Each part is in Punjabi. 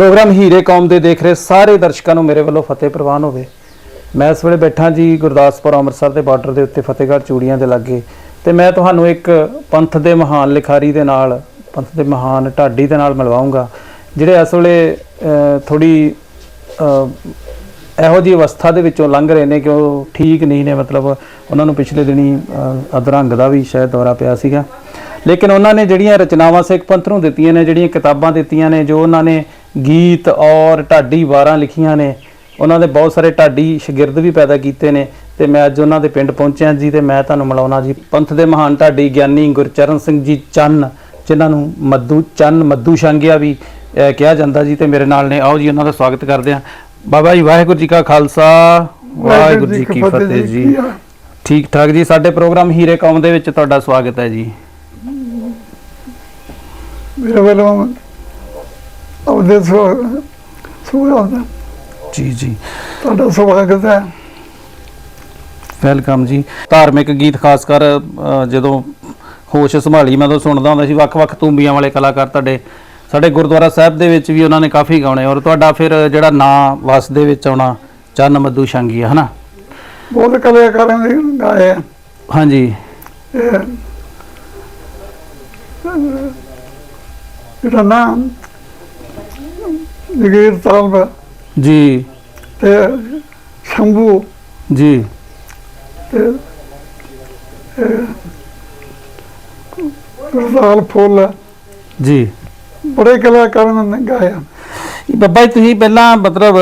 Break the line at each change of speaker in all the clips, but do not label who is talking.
ਪ੍ਰੋਗਰਾਮ ਹੀਰੇ ਕੌਮ ਦੇ ਦੇਖ ਰਹੇ ਸਾਰੇ ਦਰਸ਼ਕਾਂ ਨੂੰ ਮੇਰੇ ਵੱਲੋਂ ਫਤਿਹ ਪ੍ਰਵਾਨ ਹੋਵੇ। ਮੈਂ ਇਸ ਵੇਲੇ ਬੈਠਾ ਜੀ ਗੁਰਦਾਸਪੁਰ ਅੰਮ੍ਰਿਤਸਰ ਦੇ ਬਾਰਡਰ ਦੇ ਉੱਤੇ ਫਤਿਹਗੜ੍ਹ ਚੂੜੀਆਂ ਦੇ ਲਾਗੇ ਤੇ ਮੈਂ ਤੁਹਾਨੂੰ ਇੱਕ ਪੰਥ ਦੇ ਮਹਾਨ ਲਿਖਾਰੀ ਦੇ ਨਾਲ ਪੰਥ ਦੇ ਮਹਾਨ ਢਾਡੀ ਦੇ ਨਾਲ ਮਿਲਵਾਉਂਗਾ ਜਿਹੜੇ ਇਸ ਵੇਲੇ ਥੋੜੀ ਇਹੋ ਜਿਹੀ ਅਵਸਥਾ ਦੇ ਵਿੱਚੋਂ ਲੰਘ ਰਹੇ ਨੇ ਕਿ ਉਹ ਠੀਕ ਨਹੀਂ ਨੇ ਮਤਲਬ ਉਹਨਾਂ ਨੂੰ ਪਿਛਲੇ ਦਿਨੀ ਅਹ, ਅਧਰੰਗ ਦਾ ਵੀ ਸ਼ਾਇਦ ਦੌਰਾ ਪਿਆ ਸੀਗਾ। ਲੇਕਿਨ ਉਹਨਾਂ ਨੇ ਜਿਹੜੀਆਂ ਰਚਨਾਵਾਂ ਸਿੱਖ ਪੰਥ ਨੂੰ ਦਿੱਤੀਆਂ ਨੇ ਜਿਹੜੀਆਂ ਕਿਤਾਬਾਂ ਦਿੱਤੀਆਂ ਨੇ ਜੋ ਉਹਨਾਂ ਨੇ ਗੀਤ ਔਰ ਢਾਡੀ ਵਾਰਾਂ ਲਿਖੀਆਂ ਨੇ। ਉਹਨਾਂ ਦੇ ਬਹੁਤ ਸਾਰੇ ਢਾਡੀ ਸ਼ਾਗਿਰਦ ਵੀ ਪੈਦਾ ਕੀਤੇ ਨੇ। ਤੇ ਮੈਂ ਅੱਜ ਉਹਨਾਂ ਦੇ ਪਿੰਡ ਪਹੁੰਚਿਆ ਜੀ ਤੇ ਮੈਂ ਤੁਹਾਨੂੰ ਮਿਲਾਉਣਾ ਜੀ। ਪੰਥ ਦੇ ਮਹਾਨ ਢਾਡੀ ਗਿਆਨੀ ਗੁਰਚਰਨ ਸਿੰਘ ਜੀ ਚੰਨ ਜਿਨ੍ਹਾਂ ਨੂੰ ਮੱਦੂ ਚੰਨ ਮੱਦੂ ਸ਼ਾਂਗਿਆ ਵੀ ਕਿਹਾ ਜਾਂਦਾ ਜੀ ਤੇ ਮੇਰੇ ਨਾਲ ਨੇ। ਆਓ ਜੀ ਉਹਨਾਂ ਦਾ ਸਵਾਗਤ ਕਰਦੇ ਹਾਂ। ਬਾਬਾ ਜੀ ਵਾਹਿਗੁਰੂ ਜੀ ਕਾ ਖਾਲਸਾ। ਵਾਹਿਗੁਰੂ ਜੀ ਕੀ ਫਤਿਹ ਜੀ। ਠੀਕ ਠਾਕ ਜੀ। ਸਾਡੇ ਪ੍ਰੋਗਰਾਮ ਹੀਰੇ ਕੌਮ ਦੇ ਵਿੱਚ ਤੁਹਾਡਾ ਸਵਾਗਤ ਹੈ ਜੀ।
ਮੇਰੇ ਵੱਲੋਂ ਆਪਦੇ ਦਾ
ਜੀ ਜੀ।
ਤੁਹਾਡਾ ਸਵਾਗਤ ਹੈ।
ਵੈਲਕਮ ਜੀ। ਧਾਰਮਿਕ ਗੀਤ ਖਾਸ ਕਰ ਅ, ਜਦੋਂ ਹੋਸ਼ ਸੰਭਾਲੀ ਮੈਂ ਤਾਂ ਸੁਣਦਾ ਹੁੰਦਾ ਸੀ ਵੱਖ-ਵੱਖ ਤੂੰਬੀਆਂ ਵਾਲੇ ਕਲਾਕਾਰ ਤੁਹਾਡੇ। ਸਾਡੇ ਗੁਰਦੁਆਰਾ ਸਾਹਿਬ ਦੇ ਵਿੱਚ ਵੀ ਉਹਨਾਂ ਨੇ ਕਾਫੀ ਗਾਉਣੇ ਔਰ ਤੁਹਾਡਾ ਫਿਰ ਜਿਹੜਾ ਨਾਂ ਵਸ ਦੇ ਵਿੱਚ ਆਉਣਾ ਚੰਨ ਮੱਦੂ ਸ਼ਾਂਗੀ ਹਨਾ?
ਬਹੁਤ ਕਲਾਕਾਰਾਂ ਦੇ ਗਾਏ ਆ।
ਹਾਂਜੀ।
ਇਹ ਜਿਹੜਾ ਨਾਮ ਜਗੀਰ ਤਾਲਬ
ਜੀ।
ਤੇ ਸ਼ੰਭੂ।
ਜੀ।
ਤੇ ਗੁਰਦਾਲ ਫੁੱਲ।
ਜੀ।
ਬੜੇ ਕਲਾਕਾਰਾਂ ਨੇ ਗਾਇਆ
ਬੱਬਾ ਜੀ ਤੁਸੀਂ ਪਹਿਲਾਂ ਮਤਲਬ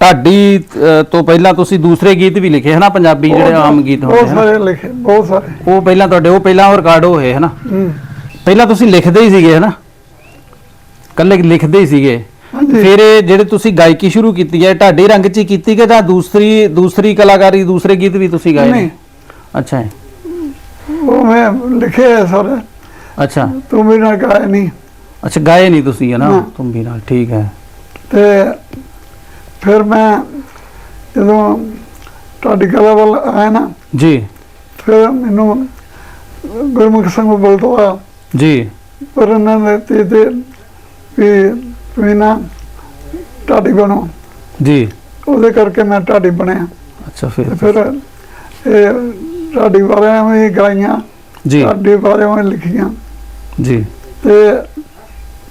ਢਾਡੀ ਤੋਂ ਪਹਿਲਾਂ ਤੁਸੀਂ ਦੂਸਰੇ ਗੀਤ ਵੀ ਲਿਖੇ ਹਨਾ? ਪੰਜਾਬੀ ਜਿਹੜੇ ਆਮ ਗੀਤ ਹੁੰਦੇ
ਬਹੁਤ ਸਾਰੇ ਲਿਖੇ ਬਹੁਤ ਸਾਰੇ।
ਉਹ ਪਹਿਲਾਂ ਤੁਹਾਡੇ ਉਹ ਪਹਿਲਾਂ ਰਿਕਾਰਡ ਹੋਏ ਹਨਾ। ਪਹਿਲਾਂ ਤੁਸੀਂ ਲਿਖਦੇ ਹੀ ਸੀਗੇ ਹਨਾ? ਕੱਲੇ ਲਿਖਦੇ ਹੀ ਸੀਗੇ। ਫਿਰ ਇਹ ਜਿਹੜੇ ਤੁਸੀਂ ਗਾਇਕੀ ਸ਼ੁਰੂ ਕੀਤੀ ਹੈ ਢਾਡੀ ਰੰਗ ਚ ਹੀ ਕੀਤੀ ਕਿ ਜਾਂ ਦੂਸਰੀ ਦੂਸਰੀ ਕਲਾਕਾਰੀ ਦੂਸਰੇ ਗੀਤ ਵੀ ਤੁਸੀਂ ਗਾਏ ਨੇ?
ਨਹੀਂ।
ਅੱਛਾ। ਜੀ,
ਉਹ ਮੈਂ ਲਿਖੇ ਆ ਸਾਰੇ।
ਅੱਛਾ।
ਤੂੰ ਵੀ ਨਾ ਗਾਏ ਨਹੀਂ
ਅੱਛਾ ਗਾਏ ਨਹੀਂ ਤੁਸੀਂ ਹੈ ਨਾ?
ਨਾ।
ਤੁਮ ਵੀ ਨਾਲ ਠੀਕ ਹੈ।
ਤੇ ਫਿਰ ਮੈਂ ਜਦੋਂ ਤੁਹਾਡੀ ਕਲਾ ਵੱਲ ਆਇਆ ਨਾ
ਜੀ।
ਫਿਰ ਮੈਨੂੰ ਗੁਰਮੁਖ ਸਿੰਘ ਬਲਦਵਾ
ਜੀ।
ਪਰ ਉਹਨਾਂ ਨੇ ਤੇ ਤੇ ਵੀ ਵੀ ਨਾ ਢਾਡੀ ਬਣੋ।
ਜੀ।
ਉਹਦੇ ਕਰਕੇ ਮੈਂ ਢਾਡੀ ਬਣਿਆ।
ਅੱਛਾ
ਤੇ
ਫਿਰ
ਫਿਰ ਇਹ ਢਾਡੀ ਬਾਰੇ ਵੀ ਗਾਈਆਂ।
ਜੀ।
ਢਾਡੀ ਬਾਰੇ ਵੀ ਲਿਖੀਆਂ।
ਜੀ।
ਤੇ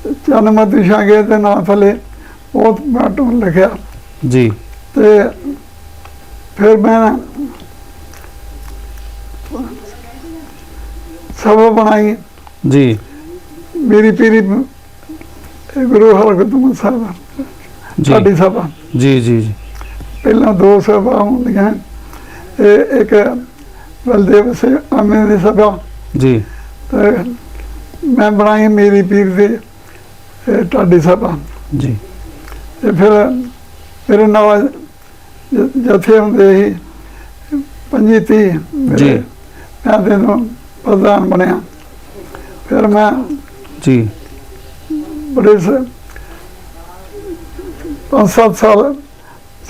ਜਨਮਤ ਸ਼ਾਗੇ ਦੇ ਨਾਂ ਥਲੇ ਬਹੁਤ ਬਾਟੋਂ ਲਿਖਿਆ।
ਜੀ।
ਤੇ ਫਿਰ ਮੈਂ ਸਭਾ ਬਣਾਈ।
ਜੀ।
ਮੇਰੀ ਪੀਰੀ ਇਹ ਗੁਰੂ ਹਰਗੋਬਿੰਦ ਸਾਹਿਬ
ਜੀ।
ਸਾਡੀ ਸਭਾ।
ਜੀ ਜੀ ਜੀ।
ਪਹਿਲਾਂ ਦੋ ਸਭਾ ਹੁੰਦੀਆਂ ਇਹ ਇੱਕ ਬਲਦੇਵ ਸਿੰਘ ਆਮੇ ਦੀ ਸਭਾ।
ਜੀ।
ਤੇ ਮੈਂ ਬਣਾਈ ਮੇਰੀ ਪੀਰ ਦੀ ਤੁਹਾਡੀ ਸਭਾ।
ਜੀ।
ਤੇ ਫਿਰ ਮੇਰੇ ਨਾਲ ਜਥੇ ਹੁੰਦੇ ਸੀ ਪੰਜੀ ਮੇਰੇ-
ਜੀ।
ਮੈਂ ਦੇ ਨੂੰ ਪ੍ਰਧਾਨ ਬਣਿਆ। ਫਿਰ ਮੈਂ
ਜੀ।
ਬੜੇ ਸ- ਪੰਜ ਸੱਤ ਸਾਲ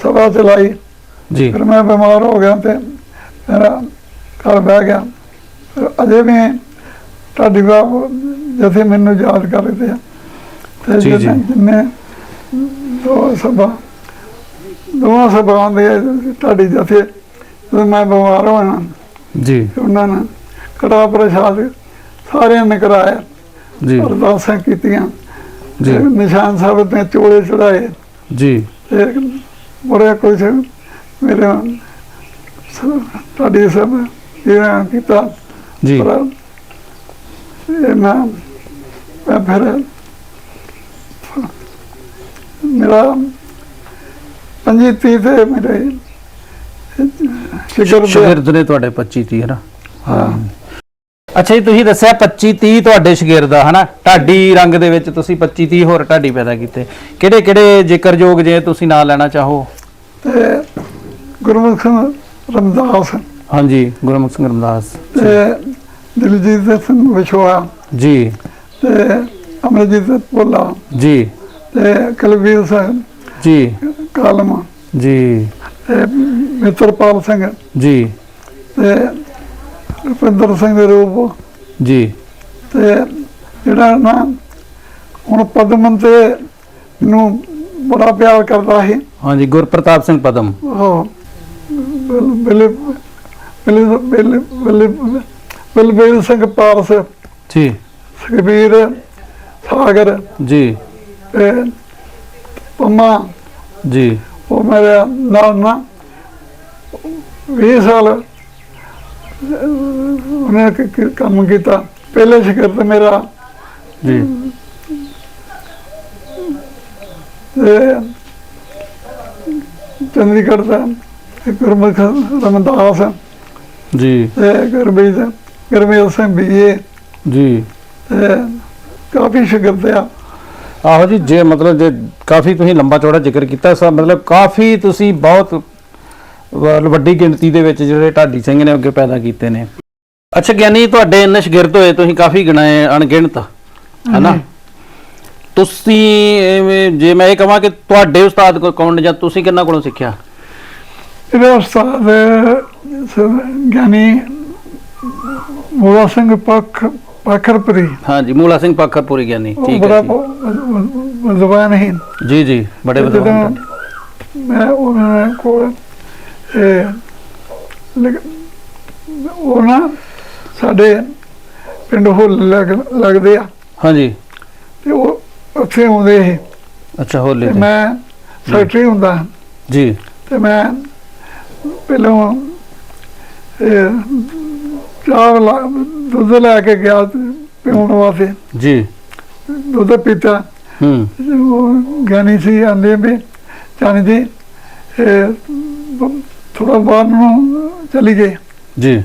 ਸਭਾ ਚਲਾਈ।
ਜੀ।
ਫਿਰ ਮੈਂ ਬਿਮਾਰ ਹੋ ਗਿਆ ਤੇ ਮੇਰਾ ਘਰ ਬਹਿ ਗਿਆ। ਫਿਰ ਅਜੇ ਵੀ ਤੁਹਾਡੀ ਬਾਬ ਜਥੇ ਮੈਨੂੰ ਯਾਦ ਕਰ ਰਹੇ ਆ। ਤੇ
ਜੀ,
ਜਿੰਨੇ ਦੋ ਸਭਾ ਦੋਵਾਂ ਸਭਾਵਾਂ ਦੇ ਤੁਹਾਡੀ ਜਥੇ ਜਦੋਂ ਮੈਂ ਬਿਮਾਰ ਹੋਇਆ
ਜੀ।
ਉਹਨਾਂ ਨੇ ਕੜਾ ਪ੍ਰਸ਼ਾਦ ਸਾਰਿਆਂ ਨੇ ਕਰਾਇਆ।
ਜੀ।
ਅਰਦਾਸਾਂ ਕੀਤੀਆਂ।
ਜੀ।
ਤੇ ਨਿਸ਼ਾਨ ਸਾਹਿਬ ਤੇ ਚੋਲੇ ਚੜਾਏ।
ਜੀ।
ਤੇ ਬੜੇ ਕੁਝ ਮੇਰੇ ਤੁਹਾਡੀ ਸਭ ਇਹ ਕੀਤਾ।
ਜੀ।
ਮੈਂ ਮੈਂ ਫਿਰ ਮੇਰਾ ਪੰਜੀ ਤੀਹ ਤੇ ਮੇਰੇ
ਸ਼ਾਗਿਰਦ ਨੇ ਤੁਹਾਡੇ 25 30 ਹੈ ਨਾ?
ਹਾਂ।
ਅੱਛਾ ਜੀ ਤੁਸੀਂ ਦੱਸਿਆ 25 30 ਤੁਹਾਡੇ ਸ਼ਾਗਿਰਦ ਆ ਹਨਾ? ਢਾਡੀ ਰੰਗ ਦੇ ਵਿੱਚ ਤੁਸੀਂ 25 30 ਹੋਰ ਢਾਡੀ ਪੈਦਾ ਕੀਤੇ। ਕਿਹੜੇ ਕਿਹੜੇ ਜ਼ਿਕਰਯੋਗ ਜੇ ਤੁਸੀਂ ਨਾਂ ਲੈਣਾ ਚਾਹੋ?
ਤੇ ਗੁਰਮੁਖ ਸਿੰਘ ਰਮਦਾਸ।
ਹਾਂਜੀ ਗੁਰਮੁਖ ਸਿੰਘ ਰਮਦਾਸ।
ਤੇ ਦਿਲਜੀਤ ਸਿੰਘ ਵਿਛੋਆ।
ਜੀ।
ਤੇ ਅਮਰਜੀਤ ਭੋਲਾ।
ਜੀ।
ਤੇ ਕਲਵੀਰ ਸਿੰਘ।
ਜੀ।
ਕਾਲਮ।
ਜੀ।
ਤੇ ਮਿੱਤਰਪਾਲ ਸਿੰਘ।
ਜੀ।
ਤੇ ਰੁਪਿੰਦਰ ਸਿੰਘ ਦੇ ਰੂਪ।
ਜੀ।
ਤੇ ਜਿਹੜਾ ਨਾ ਹੁਣ ਪਦਮਨ ਤੇ ਮੈਨੂੰ ਬੜਾ ਪਿਆਰ ਕਰਦਾ ਸੀ।
ਹਾਂਜੀ ਗੁਰਪ੍ਰਤਾਪ ਸਿੰਘ ਪਦਮ।
ਉਹ ਬਿਲ ਬਿਲ ਬਿਲ ਬਿਲ ਬਲਬੀਰ ਸਿੰਘ ਪਾਰਸ।
ਜੀ।
ਸੁਖਬੀਰ ਸਾਗਰ।
ਜੀ।
ਤੇ ਪੰਮਾ।
ਜੀ।
ਉਹ ਮੇਰੇ ਨਾਲ ਨਾ 20 ਸਾਲ ਉਹਨੇ ਕ- ਕ- ਕੰਮ ਕੀਤਾ। ਪਹਿਲੇ ਸ਼ਿਕਰਤ ਮੇਰਾ
ਜੀ।
ਤੇ ਚੰਡੀਗੜ੍ਹ ਦਾ ਗੁਰਮੁਖ ਰਮਦਾਸ।
ਜੀ।
ਤੇ ਗੁਰਮੀਤ ਗੁਰਮੀਤ ਸਿੰਘ ਬੀਏ।
ਜੀ।
ਤੇ ਕਾਫੀ ਸ਼ਿਕਰਤ ਆ
ਆਹੋ ਜੀ ਜੇ ਮਤਲਬ ਜੇ ਕਾਫੀ ਤੁਸੀਂ ਲੰਬਾ ਚੌੜਾ ਜ਼ਿਕਰ ਕੀਤਾ ਸਾ ਮਤਲਬ ਕਾਫੀ ਤੁਸੀਂ ਬਹੁਤ ਵ- ਵੱਡੀ ਗਿਣਤੀ ਦੇ ਵਿੱਚ ਜਿਹੜੇ ਢਾਡੀ ਸਿੰਘ ਨੇ ਅੱਗੇ ਪੈਦਾ ਕੀਤੇ ਨੇ। ਅੱਛਾ ਗਿਆਨੀ ਤੁਹਾਡੇ ਇੰਨੇ ਸ਼ਾਗਿਰਦ ਹੋਏ ਤੁਸੀਂ ਕਾਫੀ ਗਿਣਾਏ ਅਣਗਿਣਤ ਹਨਾ? ਤੁਸੀਂ ਜੇ ਮੈਂ ਇਹ ਕਹਾਂ ਕਿ ਤੁਹਾਡੇ ਉਸਤਾਦ ਕੋ ਕੌਣ ਨੇ ਜਾਂ ਤੁਸੀਂ ਕਿੰਨਾ ਕੋਲੋਂ ਸਿੱਖਿਆ?
ਇਹਦੇ ਉਸਤਾਦ ਸ- ਗਿਆਨੀ ਮੋਲਾ ਸਿੰਘ ਪੱਖ ਪਖਰਪੁਰੀ।
ਹਾਂਜੀ ਮੂਲਾ ਸਿੰਘ ਪਾਖਰਪੁਰੀ ਗਿਆਨੀ
ਉਹ
ਠੀਕ
ਬੜਾ
ਹੈ
ਵਿਦਵਾਨ ਹੀ
ਜੀ ਜੀ ਜੀ ਬੜੇ
ਜਦੋਂ ਮੈਂ ਉਹਨਾਂ ਕੋਲ ਉਹ ਨਾ ਸਾਡੇ ਪਿੰਡ ਹੁੱਲ ਲੱਗ- ਲੱਗਦੇ ਆ।
ਹਾਂਜੀ।
ਤੇ ਉਹ ਉੱਥੇ ਆਉਂਦੇ ਸੀ।
ਅੱਛਾ ਹੋਲੇ
ਤੇ ਮੈਂ ਸੈਕਟਰੀ ਹੁੰਦਾ।
ਜੀ।
ਤੇ ਮੈਂ ਪਹਿਲਾਂ ਇਹ ਚਾਹ ਲਾ- ਦੁੱਧ ਲੈ ਕੇ ਗਿਆ ਪਿਉਣ ਵਾਸਤੇ।
ਜੀ।
ਦੁੱਧ ਪੀਤਾ।
ਹੂੰ।
ਉਹ ਗਿਆਨੀ ਸੀ ਆਂਦੇ ਵੀ ਜਾਨੀ ਜੀ ਥੋੜਾ ਬਾਹਰ ਨੂੰ ਚਲੀ ਗਏ।
ਜੀ।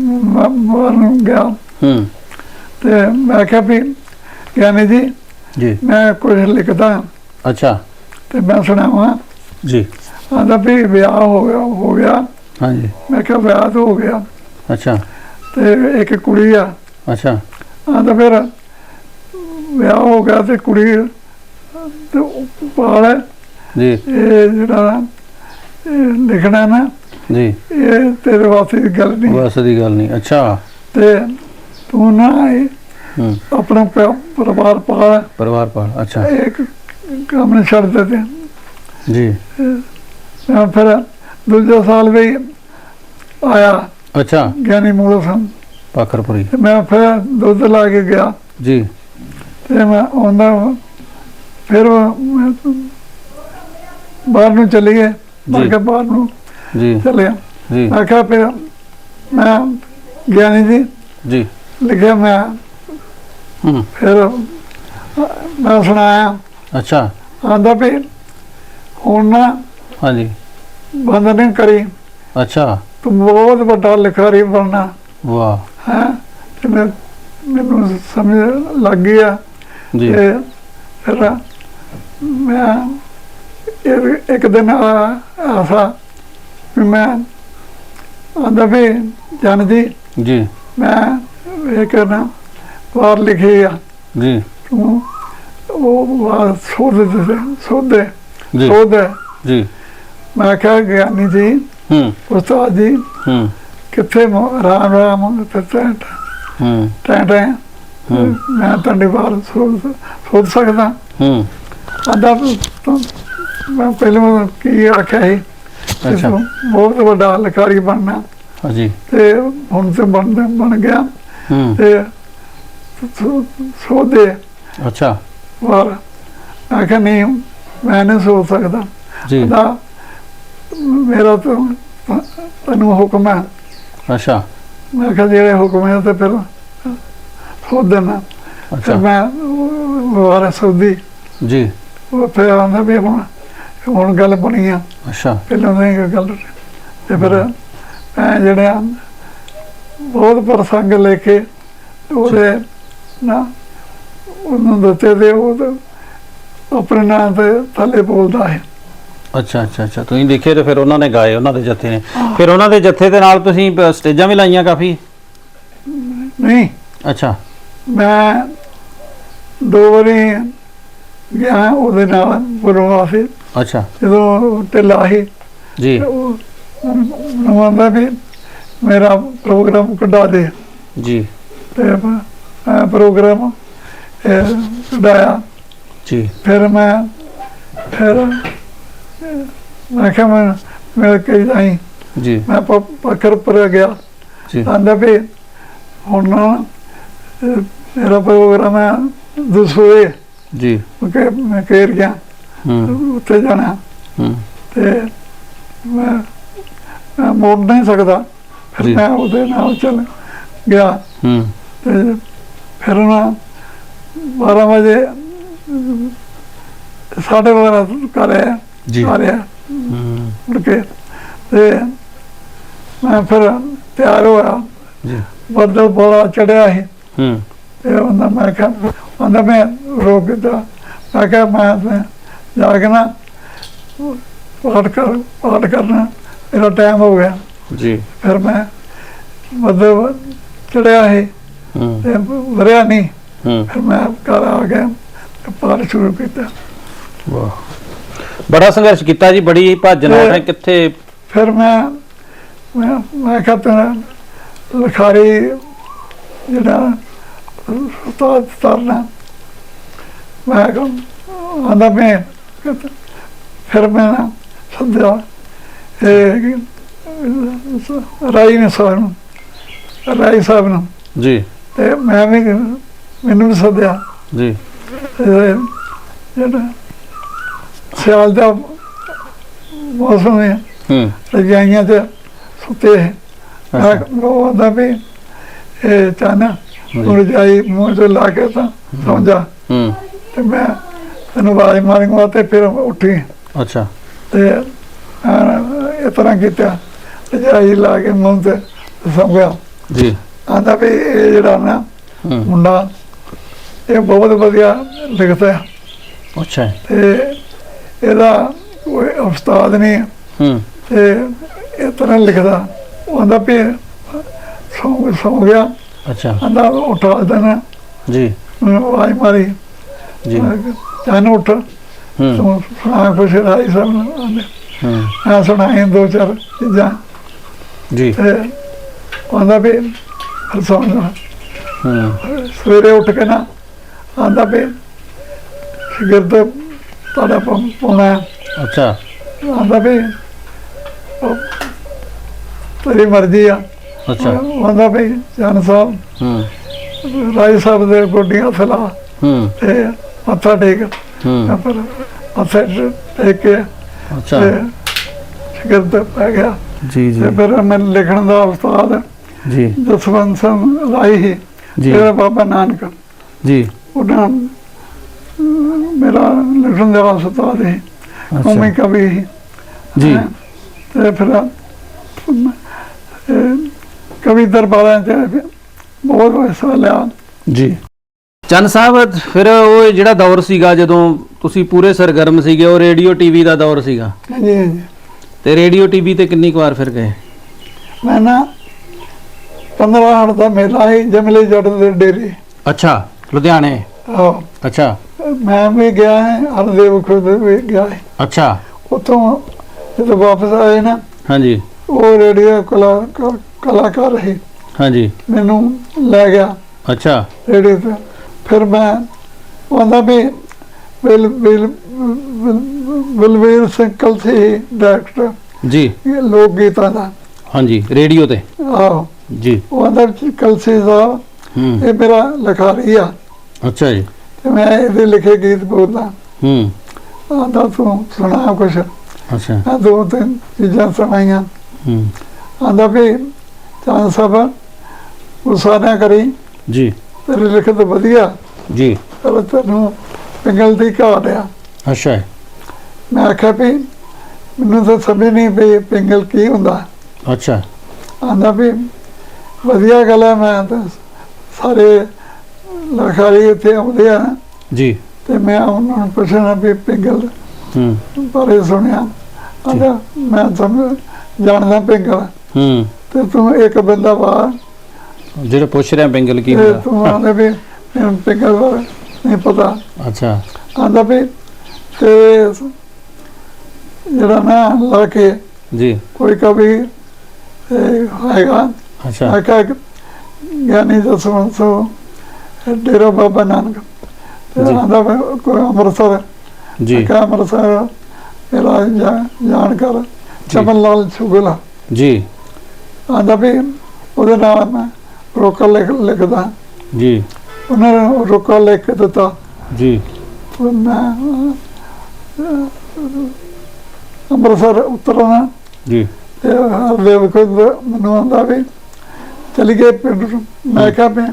ਮੈਂ ਬਾਹਰ ਨੂੰ ਗਿਆ।
ਹੂੰ।
ਤੇ ਮੈਂ ਕਿਹਾ ਵੀ ਗਿਆਨੀ ਜੀ
ਜੀ।
ਮੈਂ ਕੁਝ ਲਿਖਦਾ।
ਅੱਛਾ।
ਤੇ ਮੈਂ ਸੁਣਾਵਾਂ।
ਜੀ।
ਆਂਦਾ ਵੀ ਵਿਆਹ ਹੋ ਗਿਆ ਹੋ ਗਿਆ।
ਹਾਂਜੀ।
ਮੈਂ ਕਿਹਾ ਵਿਆਹ ਤਾਂ ਹੋ ਗਿਆ।
ਅੱਛਾ।
ਤੇ ਇੱਕ ਕੁੜੀ ਆ।
ਅੱਛਾ।
ਆਂਦਾ ਫਿਰ ਵਿਆਹ ਹੋ ਗਿਆ ਤੇ ਕੁੜੀ ਤੇ ਉਹ ਪਾਲ
ਜੀ।
ਇਹ ਜਿਹੜਾ ਲਿਖਣਾ ਨਾ
ਜੀ।
ਇਹ ਤੇਰੇ ਵਾਸਤੇ ਦੀ ਗੱਲ ਨਹੀਂ।
ਬਸ ਦੀ ਗੱਲ ਨਹੀਂ। ਅੱਛਾ।
ਤੇ ਤੂੰ ਨਾ ਇਹ ਆਪਣਾ ਪਰਿਵਾਰ ਪਾਲ।
ਪਰਿਵਾਰ ਪਾਲ ਅੱਛਾ।
ਇੱਕ ਕੰਮ ਨਹੀਂ ਛੱਡ ਦੇ
ਜੀ।
ਮੈਂ ਫਿਰ ਦੂਜੇ ਸਾਲ ਵੀ ਆਇਆ।
ਅੱਛਾ।
ਗਿਆਨੀ ਮੂਲ ਸਿੰਘ
ਪਾਖਰਪੁਰੀ।
ਤੇ ਮੈਂ ਫਿਰ ਦੁੱਧ ਲਾ ਕੇ ਗਿਆ।
ਜੀ।
ਤੇ ਮੈਂ ਆਉਂਦਾ। ਫਿਰ ਮੈਂ ਬਾਹਰ ਨੂੰ ਚਲੀ ਗਏ ਮੈਂ। ਕਿਹਾ ਬਾਹਰ ਨੂੰ
ਜੀ।
ਚੱਲਿਆ।
ਜੀ।
ਮੈਂ ਕਿਹਾ ਫਿਰ ਮੈਂ ਗਿਆਨੀ ਜੀ
ਜੀ।
ਲਿਖਿਆ ਮੈਂ।
ਹੂੰ।
ਫਿਰ ਮੈਂ ਸੁਣਾਇਆ।
ਅੱਛਾ।
ਆਂਦਾ ਵੀ ਹੁਣ ਨਾ
ਹਾਂਜੀ।
ਬੰਦ ਨਹੀਂ ਕਰੀ।
ਅੱਛਾ।
ਤੂੰ ਬਹੁਤ ਵੱਡਾ ਲਿਖਾਰੀ ਬਣਨਾ।
ਵਾਹ।
ਹੈ? ਤੇ ਮੈਂ ਮੈਨੂੰ ਸਮਝ ਲੱਗ ਗਿਆ।
ਜੀ।
ਤੇ ਫਿਰ ਮੈਂ ਇੱਕ- ਇੱਕ ਦਿਨ ਆ- ਆਸਾ ਵੀ ਮੈਂ ਆਂਦਾ ਵੀ ਜਾਨ ਜੀ। ਮੈਂ ਇਹ ਕਰਨਾ ਵਾਰ ਲਿਖੀ ਆ।
ਜੀ।
ਉਹ ਵਾਰ ਸੋਧ ਦੇ ਸੋਧ।
ਜੀ।
ਮੈਂ ਕਿਹਾ ਗਿਆਨੀ ਜੀ
ਹੂੰ।
ਉਸਤਾਦ ਜੀ
ਹੂੰ।
ਕਿੱਥੇ ਮ- ਰਾਮ ਰਾਮ ਤੇ ਟੈਂ
ਹੂੰ।
ਟੈਂ ਟੈਂ
ਹੂੰ।
ਮੈਂ ਤੁਹਾਡੀ ਵਾਰ ਸੋਧ ਸਕਦਾ।
ਹੂੰ।
ਤੂੰ ਮੈਂ ਪਹਿਲਾਂ ਕੀ ਆਖਿਆ ਸੀ? ਕਿ
ਅੱਛਾ।
ਤੂੰ ਬਹੁਤ ਵੱਡਾ ਲਿਖਾਰੀ ਬਣਨਾ।
ਹਾਂਜੀ।
ਤੇ ਹੁਣ ਤੇ ਬਣ ਬਣ ਗਿਆ।
ਹੂੰ।
ਤੇ ਸੋ- ਸੋਧੇ
ਅੱਛਾ।
ਮੈਂ ਕਿਹਾ ਨਹੀਂ ਮੈਂ ਨਹੀਂ ਸੋਚ ਸਕਦਾ।
ਜੀ।
ਦਾ ਮੇਰਾ ਤਾਂ ਤੈਨੂੰ ਹੁਕਮ ਹੈ।
ਅੱਛਾ।
ਮੈਂ ਕਿਹਾ ਜਿਹੜੇ ਹੁਕਮ ਹੈ ਤੇ ਫਿਰ ਸੋਧ ਦੇਣਾ। ਫਿਰ
ਅੱਛਾ
ਮੈਂ ਵਾਰ ਸੋਧੀ।
ਜੀ।
ਉਹ ਫਿਰ ਆਂਦਾ ਵੀ ਹੁਣ ਹੁਣ ਗੱਲ ਬਣੀ ਆ।
ਅੱਛਾ।
ਪਹਿਲਾਂ ਇਹ ਗੱਲ ਤੇ ਫਿਰ ਮੈਂ ਜਿਹੜਾ ਬਹੁਤ ਪ੍ਰਸੰਗ ਲੈ ਕੇ ਉਹਦੇ ਨਾ ਉਹਨੂੰ ਦਿੱਤੇ ਤੇ ਉਹ ਆਪਣੇ ਨਾਂ ਤੇ ਥੱਲੇ ਬੋਲਦਾ ਹੈ।
ਅੱਛਾ ਅੱਛਾ ਅੱਛਾ। ਤੁਸੀਂ ਦੇਖੇ ਤੇ ਫਿਰ ਉਹਨਾਂ ਨੇ ਗਾਏ ਉਹਨਾਂ ਦੇ ਜੱਥੇ ਨੇ। ਫਿਰ ਉਹਨਾਂ ਦੇ ਜੱਥੇ ਦੇ ਨਾਲ ਤੁਸੀਂ ਸਟੇਜਾਂ ਵੀ ਲਾਈਆਂ ਕਾਫੀ?
ਨਹੀਂ।
ਅੱਛਾ।
ਮੈਂ ਦੋ ਵਾਰੀ ਗਿਆ ਉਹਦੇ ਨਾਲ ਬੁਲਵਾ ਸੀ
ਅੱਛਾ।
ਜਦੋਂ ਢਿੱਲਾ ਸੀ
ਜੀ।
ਤੇ ਉਹ ਨਵਾਂਦਾ ਵੀ ਮੇਰਾ ਪ੍ਰੋਗਰਾਮ ਕਢਾ ਦੇ।
ਜੀ।
ਤੇ ਮੈਂ ਪ੍ਰੋਗਰਾਮ ਕਢਾਇਆ।
ਜੀ।
ਫਿਰ ਮੈਂ ਫਿਰ ਮੈਂ ਕਿਹਾ ਮੈਂ ਮਿਲ ਕੇ ਜਾਈ
ਜੀ।
ਮੈਂ ਪ- ਪੱਖਰ ਪਰ ਗਿਆ।
ਜੀ।
ਆਂਦਾ ਵੀ ਹੁਣ ਮੇਰਾ ਪ੍ਰੋਗਰਾਮ ਹੈ ਦਸੂਏ
ਜੀ।
ਮੈਂ ਕਹਿਰ ਗਿਆ।
ਹੂੰ
ਉੱਥੇ ਜਾਣਾ।
ਹੂੰ।
ਤੇ ਮੈਂ ਮੋੜ ਨਹੀਂ ਸਕਦਾ। ਫਿਰ ਮੈਂ ਉਹਦੇ ਨਾਲ ਚੱਲ ਗਿਆ।
ਹੂੰ।
ਤੇ ਫਿਰ ਨਾ 12 ਵਜੇ ਸਾਡੇ ਬਾਰਾਂ ਕਰਿਆ
ਜੀ।
ਕਰਿਆ
ਹੂੰ।
ਮੁੜ ਕੇ ਤੇ ਮੈਂ ਫਿਰ ਤਿਆਰ ਹੋਇਆ।
ਜੀ।
ਬੱਦਲ ਬੜਾ ਚੜਿਆ ਸੀ।
ਹੂੰ।
ਤੇ ਉਹਨਾਂ ਮੈਂ ਕਿਹਾ ਉਹਨਾਂ ਮੈਂ ਰੋਕ ਦਿੱਤਾ। ਮੈਂ ਕਿਹਾ ਮੈਂ ਜਾ ਕੇ ਨਾ ਪਾਠ ਕਰ ਪਾਠ ਕਰਨਾ ਮੇਰਾ ਟਾਈਮ ਹੋ ਗਿਆ।
ਜੀ।
ਫਿਰ ਮੈਂ ਬੱਦਲ ਚੜਿਆ
ਹੂੰ।
ਤੇ ਵਰਿਆ ਨਹੀਂ।
ਹੂੰ।
ਫਿਰ ਮੈਂ ਘਰ ਆ ਗਿਆ ਪਾਠ ਸ਼ੁਰੂ ਕੀਤਾ।
ਵਾਹ। ਬੜਾ ਸੰਘਰਸ਼ ਕੀਤਾ ਜੀ ਬੜੀ ਭੱਜ ਨੌਟ ਹੈ ਕਿੱਥੇ?
ਫਿਰ ਮੈਂ ਮੈਂ ਮੈਂ ਕਿਹਾ ਤੇਰਾ ਲਿਖਾਰੀ ਜਿਹੜਾ ਉਸਤਾਦ ਮੈਂ ਕਿਹਾ ਆਂਦਾ ਮੈਂ ਫਿਰ ਮੈਂ ਸੱਦਿਆ ਇਹ ਰਾਈ ਨੇ ਸਾਹਿਬ ਨੂੰ ਰਾਈ ਸਾਹਿਬ ਨੂੰ।
ਜੀ।
ਤੇ ਮੈਂ ਵੀ ਮੈਨੂੰ ਵੀ ਸੱਦਿਆ।
ਜੀ।
ਜਿਹੜਾ ਸਿਆਲ ਦਾ ਮੌਸਮ ਹੈ
ਹੂੰ।
ਰਜਾਈਆਂ ਤੇ ਸੁੱਤੇ ਹੈ। ਉਹ ਆਂਦਾ ਵੀ ਇਹ ਚਾਨਾ ਹੁਣ ਰਜਾਈ ਤੇ ਲਾ ਕੇ ਤਾਂ ਸੌਂ ਜਾ।
ਹੂੰ।
ਤੇ ਮੈਂ ਤੈਨੂੰ ਆਵਾਜ਼ ਮਾਰਾਂਗਾ ਤੇ ਫਿਰ ਉੱਠੀ।
ਅੱਛਾ।
ਤੇ ਇਸ ਤਰ੍ਹਾਂ ਕੀਤਾ। ਰਜਾਈ ਲਾ ਕੇ ਮੂੰਹ ਤੇ ਸੌਂ ਗਿਆ
ਜੀ।
ਆਂਦਾ ਵੀ ਇਹ ਜਿਹੜਾ ਨਾ ਮੁੰਡਾ ਇਹ ਬਹੁਤ ਵਧੀਆ ਲਿਖਦਾ ਹੈ।
ਅੱਛਾ।
ਤੇ ਇਹਦਾ ਕੋਈ ਉਸਤਾਦ ਨਹੀਂ ਹੈ। ਤੇ ਇਹ ਤਰ੍ਹਾਂ ਲਿਖਦਾ। ਉਹ ਆਂਦਾ ਵੀ ਸੌਂ ਸੌਂ ਗਿਆ।
ਅੱਛਾ।
ਆਂਦਾ ਉਠਾ ਦੇਣਾ।
ਜੀ।
ਆਵਾਜ਼ ਮਾਰੀ।
ਜੀ।
ਨੂੰ ਆਂਦੇ।
ਹੂੰ।
ਮੈਂ ਸੁਣਾਈ ਦੋ ਚਾਰ ਚੀਜ਼ਾਂ।
ਜੀ।
ਤੇ ਉਹ ਆਂਦਾ ਵੀ ਫਿਰ ਸੌਂ ਜਾ
ਹੂੰ।
ਸਵੇਰੇ ਉੱਠ ਕੇ ਨਾ ਆਂਦਾ ਵੀ ਸ਼ਗਿਰਦ ਤੁਹਾਡਾ ਪ- ਪਾਉਣਾ ਹੈ।
ਅੱਛਾ।
ਆਂਦਾ ਵੀ ਤੇਰੀ ਮਰਜ਼ੀ ਆ।
ਅੱਛਾ।
ਆਂਦਾ ਵੀ ਜਾਨ ਸਾਹਿਬ
ਹੂੰ।
ਰਾਏ ਸਾਹਿਬ ਦੇ ਗੋਡੀਆਂ ਫਲਾ।
ਹੂੰ।
ਤੇ ਮੱਥਾ ਟੇਕ
ਹੂੰ।
ਪਰ ਮੱਥਾ ਟੇਕ ਕੇ
ਅੱਛਾ।
ਤੇ ਸ਼ਗਿਰਦ ਪੈ ਗਿਆ।
ਜੀ ਜੀ।
ਤੇ ਫਿਰ ਮੈਂ ਲਿਖਣ ਦਾ ਉਸਤਾਦ
ਜੀ।
ਜਸਵੰਤ ਸਿੰਘ ਰਾਈ ਹੀ
ਜੀ।
ਮੇਰਾ ਬਾਬਾ ਨਾਨਕ।
ਜੀ।
ਉਹਨਾਂ ਮੇਰਾ ਲਿਖਣ ਦਾ ਉਸਤਾਦ ਹੈ
ਅੱਛਾ।
ਕਵੀ।
ਜੀ।
ਤੇ ਫਿਰ ਕਵੀ ਦਰਬਾਰਾਂ ਚ ਬਹੁਤ ਹਿੱਸਾ ਲਿਆ।
ਜੀ। ਚੰਨ ਸਾਹਿਬ ਫਿਰ ਉਹ ਜਿਹੜਾ ਦੌਰ ਸੀਗਾ ਜਦੋਂ ਤੁਸੀਂ ਪੂਰੇ ਸਰਗਰਮ ਸੀਗੇ ਉਹ ਰੇਡੀਓ ਟੀਵੀ ਦਾ ਦੌਰ ਸੀਗਾ?
ਹਾਂਜੀ ਹਾਂਜੀ।
ਤੇ ਰੇਡੀਓ ਟੀਵੀ ਤੇ ਕਿੰਨੀ ਕੁ ਵਾਰ ਫਿਰ ਗਏ?
ਮੈਂ ਨਾ 15 ਹੜ ਦਾ ਮੇਲਾ ਹੈ ਜਮਲੇ ਜੱਟ ਦੇ ਡੇਰੇ।
ਅੱਛਾ ਲੁਧਿਆਣੇ?
ਆਹੋ।
ਅੱਛਾ।
ਮੈਂ ਵੀ ਗਿਆ ਹਾਂ ਹਰਦੇਵ ਖੁਦ ਵੀ ਗਿਆ ਹੈ
ਅੱਛਾ।
ਉੱਥੋਂ ਜਦੋਂ ਵਾਪਸ ਆਏ ਨਾ
ਹਾਂਜੀ।
ਉਹ ਰੇਡੀਓ ਕਲਾ ਕਲਾਕਾਰ ਹੈ
ਹਾਂਜੀ।
ਮੈਨੂੰ ਲੈ ਗਿਆ।
ਅੱਛਾ।
ਰੇਡੀਓ ਤੇ ਫਿਰ ਮੈਂ ਉਹਦਾ ਵੀ bill bill bill- Balvir Singh Kalsi director
ji.
ਇਹ ਲੋਕ ਗੀਤਾਂ ਦਾ।
ਹਾਂਜੀ ਰੇਡੀਓ ਤੇ।
ਆਹੋ।
ਜੀ।
ਉਹਦਾ ਕਲਸੀ
ਹੂੰ।
ਇਹ ਮੇਰਾ ਲਿਖਾਰੀ ਆ।
ਅੱਛਾ ਜੀ।
ਤੇ ਮੈਂ ਇਹਦੇ ਲਿਖੇ ਗੀਤ ਬੋਲਦਾ।
ਹੂੰ।
ਆਂਦਾ ਤੂੰ ਸੁਣਾ ਕੁਛ?
ਅੱਛਾ।
ਮੈਂ ਦੋ ਤਿੰਨ ਚੀਜ਼ਾਂ ਸੁਣਾਈਆਂ।
ਹੂੰ।
ਆਂਦਾ ਵੀ ਚਾਂ ਸਭ ਨਾ ਕਰੀ।
ਜੀ।
ਤੇਰੀ ਲਿਖਤ ਵਧੀਆ।
ਜੀ।
ਪਰ ਤੈਨੂੰ ਪਿੰਗਲ ਦੀ ਘਾਟ ਆ
ਅੱਛਾ।
ਮੈਂ ਆਖਿਆ ਵੀ ਮੈਨੂੰ ਤਾਂ ਸਮਝ ਨਹੀਂ ਪਈ ਪਿੰਗਲ ਕੀ ਹੁੰਦਾ।
ਅੱਛਾ।
ਆਂਦਾ ਵੀ ਵਧੀਆ ਗੱਲ ਹੈ ਮੈਂ ਤਾਂ ਸਾਰੇ ਲਖਾਰੀ ਇੱਥੇ ਆਉਂਦੇ ਆ।
ਜੀ।
ਤੇ ਮੈਂ ਉਹਨਾਂ ਨੂੰ ਪੁੱਛਣਾ ਵੀ ਪਿੰਗਲ
ਹੂੰ।
ਬਾਰੇ ਸੁਣਿਆ। ਆਂਦਾ ਮੈਂ ਸਮਝ ਜਾਣਦਾ ਪਿੰਗਲ।
ਹੂੰ।
ਤੇ ਤੂੰ ਇੱਕ ਬੰਦਾ ਵਾ
ਜਿਹੜਾ ਪੁੱਛ ਰਿਹਾ ਬੈਂਗਲ ਕੀ ਹੁੰਦਾ।
ਤੂੰ ਆਂਦਾ ਵੀ ਪਿੰਗਲ ਬਾਰੇ ਨਹੀਂ ਪਤਾ।
ਅੱਛਾ।
ਆਂਦਾ ਵੀ ਤੇ ਜਿਹੜਾ ਨਾ ਲਾ ਕੇ
ਜੀ।
ਕੋਈ ਕਵੀ ਹੈਗਾ।
ਅੱਛਾ।
ਆਖਾ ਗਿਆਨੀ ਜਸਵੰਤ ਸੋ ਡੇਰਾ ਬਾਬਾ ਨਾਨਕ। ਤੇ। ਆਂਦਾ ਵੀ ਕੋਈ ਅੰਮ੍ਰਿਤਸਰ
ਜੀ।
ਕਿ ਅੰਮ੍ਰਿਤਸਰ ਇਹਦਾ ਜਾ- ਜਾਣਕਾਰ ਚਮਨ ਲਾਲ ਸੁਗਲਾ
ਜੀ।
ਆਂਦਾ ਵੀ ਉਹਦੇ ਨਾਲ ਮੈਂ ਰੋਕਾ ਲਿਖ ਲਿਖਦਾ।
ਜੀ।
ਉਹਨੇ ਰੋਕਾ ਲਿਖ ਕੇ ਦਿੱਤਾ
ਜੀ
ਮੈਂ ਅਹ, ਅੰਮ੍ਰਿਤਸਰ ਉਤਰਨਾ
ਜੀ
ਤੇ ਹਰਦੇਵ ਕੋਲ ਮੈਨੂੰ ਆਂਦਾ ਵੀ ਚਲੀ ਗਏ ਪਿੰਡ ਨੂੰ ਮੈਂ ਕਿਹਾ ਮੈਂ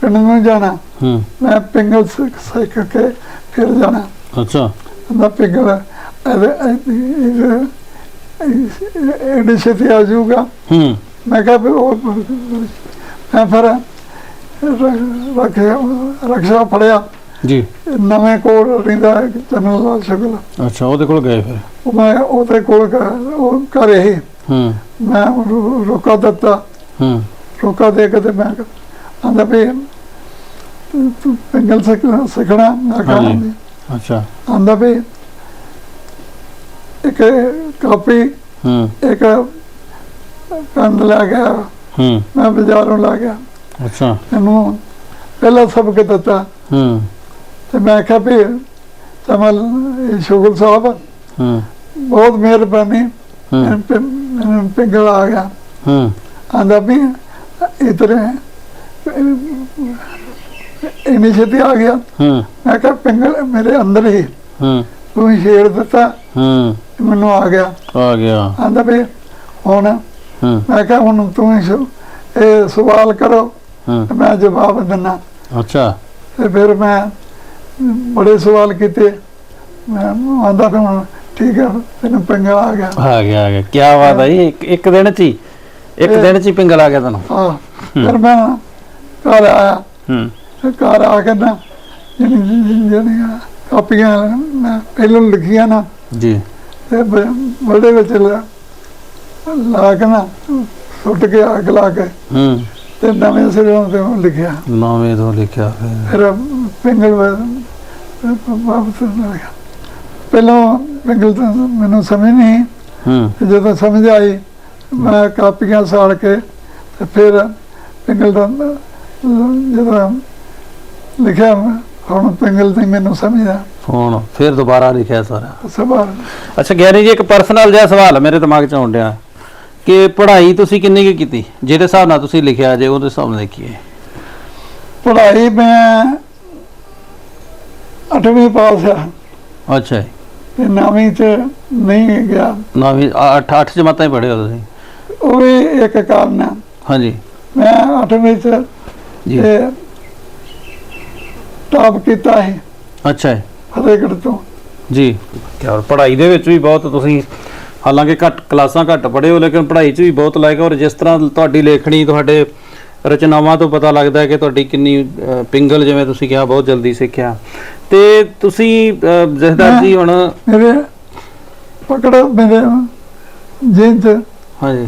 ਪਿੰਡ ਨੂੰ ਜਾਣਾ
ਹੂੰ
ਮੈਂ ਪਿੰਗਲ ਸਿੱਖ ਸਿੱਖ ਕੇ ਫਿਰ ਜਾਣਾ
ਅੱਛਾ
ਆਂਦਾ ਪਿੰਗਲ ਐਡੀ ਛੇਤੀ ਆ ਜਾਊਗਾ
ਹੂੰ
ਮੈਂ ਕਿਹਾ ਵੀ ਉਹ ਮੈਂ ਫਿਰ ਰੱਖਿਆ ਰਕਸ਼ਾ ਫੜਿਆ।
ਜੀ।
ਨਵੇਂ ਕੋਲ ਰਹਿੰਦਾ ਚੰਨ ਲਾਲ ਸ਼ੁਕਲ
ਅੱਛਾ ਉਹਦੇ ਕੋਲ ਗਏ ਫਿਰ?
ਉਹ ਮੈਂ ਉਹਦੇ ਕੋਲ ਗ- ਉਹ ਘਰੇ ਹੀ
ਹੂੰ।
ਮੈਂ ਉਹਨੂੰ ਰੋਕਾ ਦਿੱਤਾ।
ਹੂੰ।
ਰੋਕਾ ਦੇ ਕੇ ਤੇ ਮੈਂ ਆਂਦਾ ਵੀ ਤੂੰ- ਤੂੰ ਪਿੰਗਲ ਸਿੱਖ- ਸਿੱਖਣਾ ਮੈਂ
ਹਾਂਜੀ।
ਹਾਂਜੀ।
ਅੱਛਾ।
ਆਂਦਾ ਵੀ ਇੱਕ ਕਾਪੀ
ਹੂੰ।
ਇੱਕ ਕੰਦ ਲੈ ਗਿਆ।
ਹੂੰ।
ਮੈਂ ਬਾਜ਼ਾਰੋਂ ਲਾ ਗਿਆ।
ਅੱਛਾ।
ਮੈਨੂੰ ਪਹਿਲਾ ਸਬਕ ਦਿੱਤਾ।
ਹੂੰ।
ਤੇ ਮੈਂ ਕਿਹਾ ਵੀ ਚਮਲ ਸ਼ੁਗਲ ਸਾਹਿਬ
ਹੂੰ।
ਬਹੁਤ ਮਿਹਰਬਾਨੀ।
ਹੂੰ।
ਪਿੰਗਲ ਆ ਗਿਆ।
ਹੂੰ।
ਆਂਦਾ ਵੀ ਇਤਰੇ ਇੰਨੀ ਛੇਤੀ ਆ ਗਿਆ।
ਹੂੰ।
ਮੈਂ ਕਿਹਾ ਪਿੰਗਲ ਮੇਰੇ ਅੰਦਰ ਹੀ।
ਹੂੰ।
ਤੂੰ ਛੇੜ ਦਿੱਤਾ।
ਹੂੰ।
ਮੈਨੂੰ ਆ ਗਿਆ।
ਆ ਗਿਆ।
ਆਂਦਾ ਵੀ ਹੁਣ
ਹੂੰ।
ਮੈਂ ਕਿਹਾ ਹੁਣ ਤੂੰ ਇਹ ਸਵਾਲ ਕਰੋ। ਤੇ ਮੈਂ ਜਵਾਬ ਦਿੰਨਾ।
ਅੱਛਾ।
ਤੇ ਫਿਰ ਮੈਂ ਬੜੇ ਸਵਾਲ ਕੀਤੇ। ਮੈਂ ਆਂਦਾ ਹੁਣ ਠੀਕ ਹੈ ਤੈਨੂੰ ਪਿੰਗਲ ਆ ਗਿਆ।
ਆ ਗਿਆ ਆ ਗਿਆ। ਕੀ ਬਾਤ ਹੈ ਇੱਕ ਇੱਕ ਦਿਨ ਚ ਹੀ। ਇੱਕ ਦਿਨ ਚ ਹੀ ਪਿੰਗਲ ਆ ਗਿਆ ਤੁਹਾਨੂੰ
ਹਾਂ। ਫਿਰ ਮੈਂ ਘਰ ਆਇਆ।
ਹੂੰ।
ਤੇ ਘਰ ਆ ਕੇ ਨਾ ਜਿਹੜੀ ਜਿਹੜੀਆਂ ਕਾਪੀਆਂ ਮੈਂ ਪਹਿਲਾਂ ਲਿਖੀਆਂ ਨਾ
ਜੀ।
ਤੇ ਬੜੇ ਵਿੱਚ ਲਾ ਲਾ ਕੇ ਨਾ ਸੁੱਟ ਕੇ ਅੱਗ ਲਾ ਕੇ।
ਹੂੰ।
ਤੇ ਨਵੇਂ ਸਿਰੋਂ ਤੇ ਉਹ ਲਿਖਿਆ।
ਨਵੇਂ ਤੋਂ ਲਿਖਿਆ ਫਿਰ।
ਫਿਰ ਪਿੰਗਲ ਵਾਪਸ ਆ ਗਿਆ ਪਹਿਲਾਂ ਪਿੰਗਲ ਤਾਂ ਮੈਨੂੰ ਸਮਝ ਨਹੀਂ
ਹੂੰ।
ਤੇ ਜਦੋਂ ਸਮਝ ਆਈ ਮੈਂ ਕਾਪੀਆਂ ਸਾੜ ਕੇ ਤੇ ਫਿਰ ਪਿੰਗਲ ਦਾ ਜਦੋਂ ਲਿਖਿਆ ਹੁਣ ਪਿੰਗਲ ਤੇ ਮੈਨੂੰ ਸਮਝਿਆ
ਹੁਣ ਫਿਰ ਦੁਬਾਰਾ ਲਿਖਿਆ ਸਾਰਾ। ਅੱਛਾ ਗਿਆਨੀ ਜੀ ਇੱਕ ਪਰਸਨਲ ਜਿਹਾ ਸਵਾਲ ਮੇਰੇ ਦਿਮਾਗ 'ਚ ਆਉਣ ਡਿਆ। ਕਿ ਪੜ੍ਹਾਈ ਤੁਸੀਂ ਕਿੰਨੀ ਕੁ ਕੀਤੀ? ਜਿਹਦੇ ਹਿਸਾਬ ਨਾਲ ਤੁਸੀਂ ਲਿਖਿਆ ਜੇ ਉਹਦੇ ਹਿਸਾਬ ਨਾਲ ਦੇਖੀਏ।
ਪੜ੍ਹਾਈ ਮੈਂ ਅੱਠਵੀਂ ਪਾਸ ਆ।
ਅੱਛਾ ਜੀ।
ਤੇ ਨੌਵੀਂ ਚ ਨਹੀਂ ਗਿਆ।
ਨੌਵੀਂ 8 8 ਜਮਾਤਾਂ ਹੀ ਪੜ੍ਹੇ ਹੋ ਤੁਸੀਂ?
ਉਹ ਵੀ ਇੱਕ ਕਾਰਨ ਆ।
ਹਾਂਜੀ।
ਮੈਂ ਅੱਠਵੀਂ ਚ
ਜੀ।
ਤੇ ਟਾਪ ਕੀਤਾ ਹੈ
ਅੱਛਾ ਜੀ।
ਫਤਿਹਗੜ੍ਹ ਤੋਂ।
ਜੀ। ਕਿਆ ਪੜ੍ਹਾਈ ਦੇ ਵਿੱਚ ਵੀ ਬਹੁਤ ਤੁਸੀਂ ਹਾਲਾਂਕਿ ਘੱਟ ਕਲਾਸਾਂ ਘੱਟ ਪੜ੍ਹੇ ਹੋ ਲੇਕਿਨ ਪੜ੍ਹਾਈ 'ਚ ਵੀ ਬਹੁਤ ਲਾਇਕ ਹੋ ਔਰ ਜਿਸ ਤਰ੍ਹਾਂ ਤੁਹਾਡੀ ਲੇਖਣੀ ਤੁਹਾਡੇ ਰਚਨਾਵਾਂ ਤੋਂ ਪਤਾ ਲੱਗਦਾ ਹੈ ਕਿ ਤੁਹਾਡੀ ਕਿੰਨੀ ਪਿੰਗਲ ਜਿਵੇਂ ਤੁਸੀਂ ਕਿਹਾ ਬਹੁਤ ਜਲਦੀ ਸਿੱਖਿਆ। ਤੇ ਤੁਸੀਂ ਅਹ, ਜਥੇਦਾਰ ਜੀ ਹੁਣ
ਮੇਰੇ ਪਕੜ ਮੇਰੇ ਜਿੰਦ
ਹਾਂਜੀ।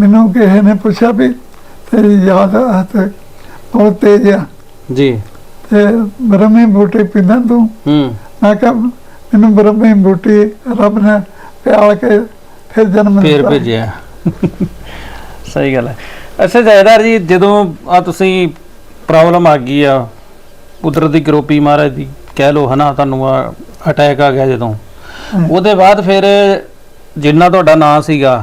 ਮੈਨੂੰ ਕਿਸੇ ਨੇ ਪੁੱਛਿਆ ਵੀ ਤੇਰੀ ਯਾਦ ਹੱਥ ਬਹੁਤ ਤੇਜ਼ ਆ।
ਜੀ।
ਤੇ ਬਰਮੀ ਬੂਟੀ ਪੀਂਦਾ ਤੂੰ।
ਹੂੰ।
ਮੈਂ ਕਿਹਾ ਮੈਨੂੰ ਬਰਮੀ ਬੂਟੀ ਰੱਬ ਨੇ ਪਿਆਲ ਕੇ ਫਿਰ ਜਨਮ
ਫੇਰ ਭੇਜਿਆ। ਸਹੀ ਗੱਲ ਹੈ। ਅੱਛਾ ਜਥੇਦਾਰ ਜੀ ਜਦੋਂ ਆ ਤੁਸੀਂ ਪ੍ਰੋਬਲਮ ਆ ਗਈ ਆ ਕੁਦਰਤੀ ਕਰੋਪੀ ਮਹਾਰਾਜ ਦੀ ਕਹਿ ਲੋ ਹਨਾ ਤੁਹਾਨੂੰ ਆ ਅਟੈਕ ਆ ਗਿਆ ਜਦੋਂ। ਉਹਦੇ ਬਾਅਦ ਫਿਰ ਜਿੰਨਾ ਤੁਹਾਡਾ ਨਾਂ ਸੀਗਾ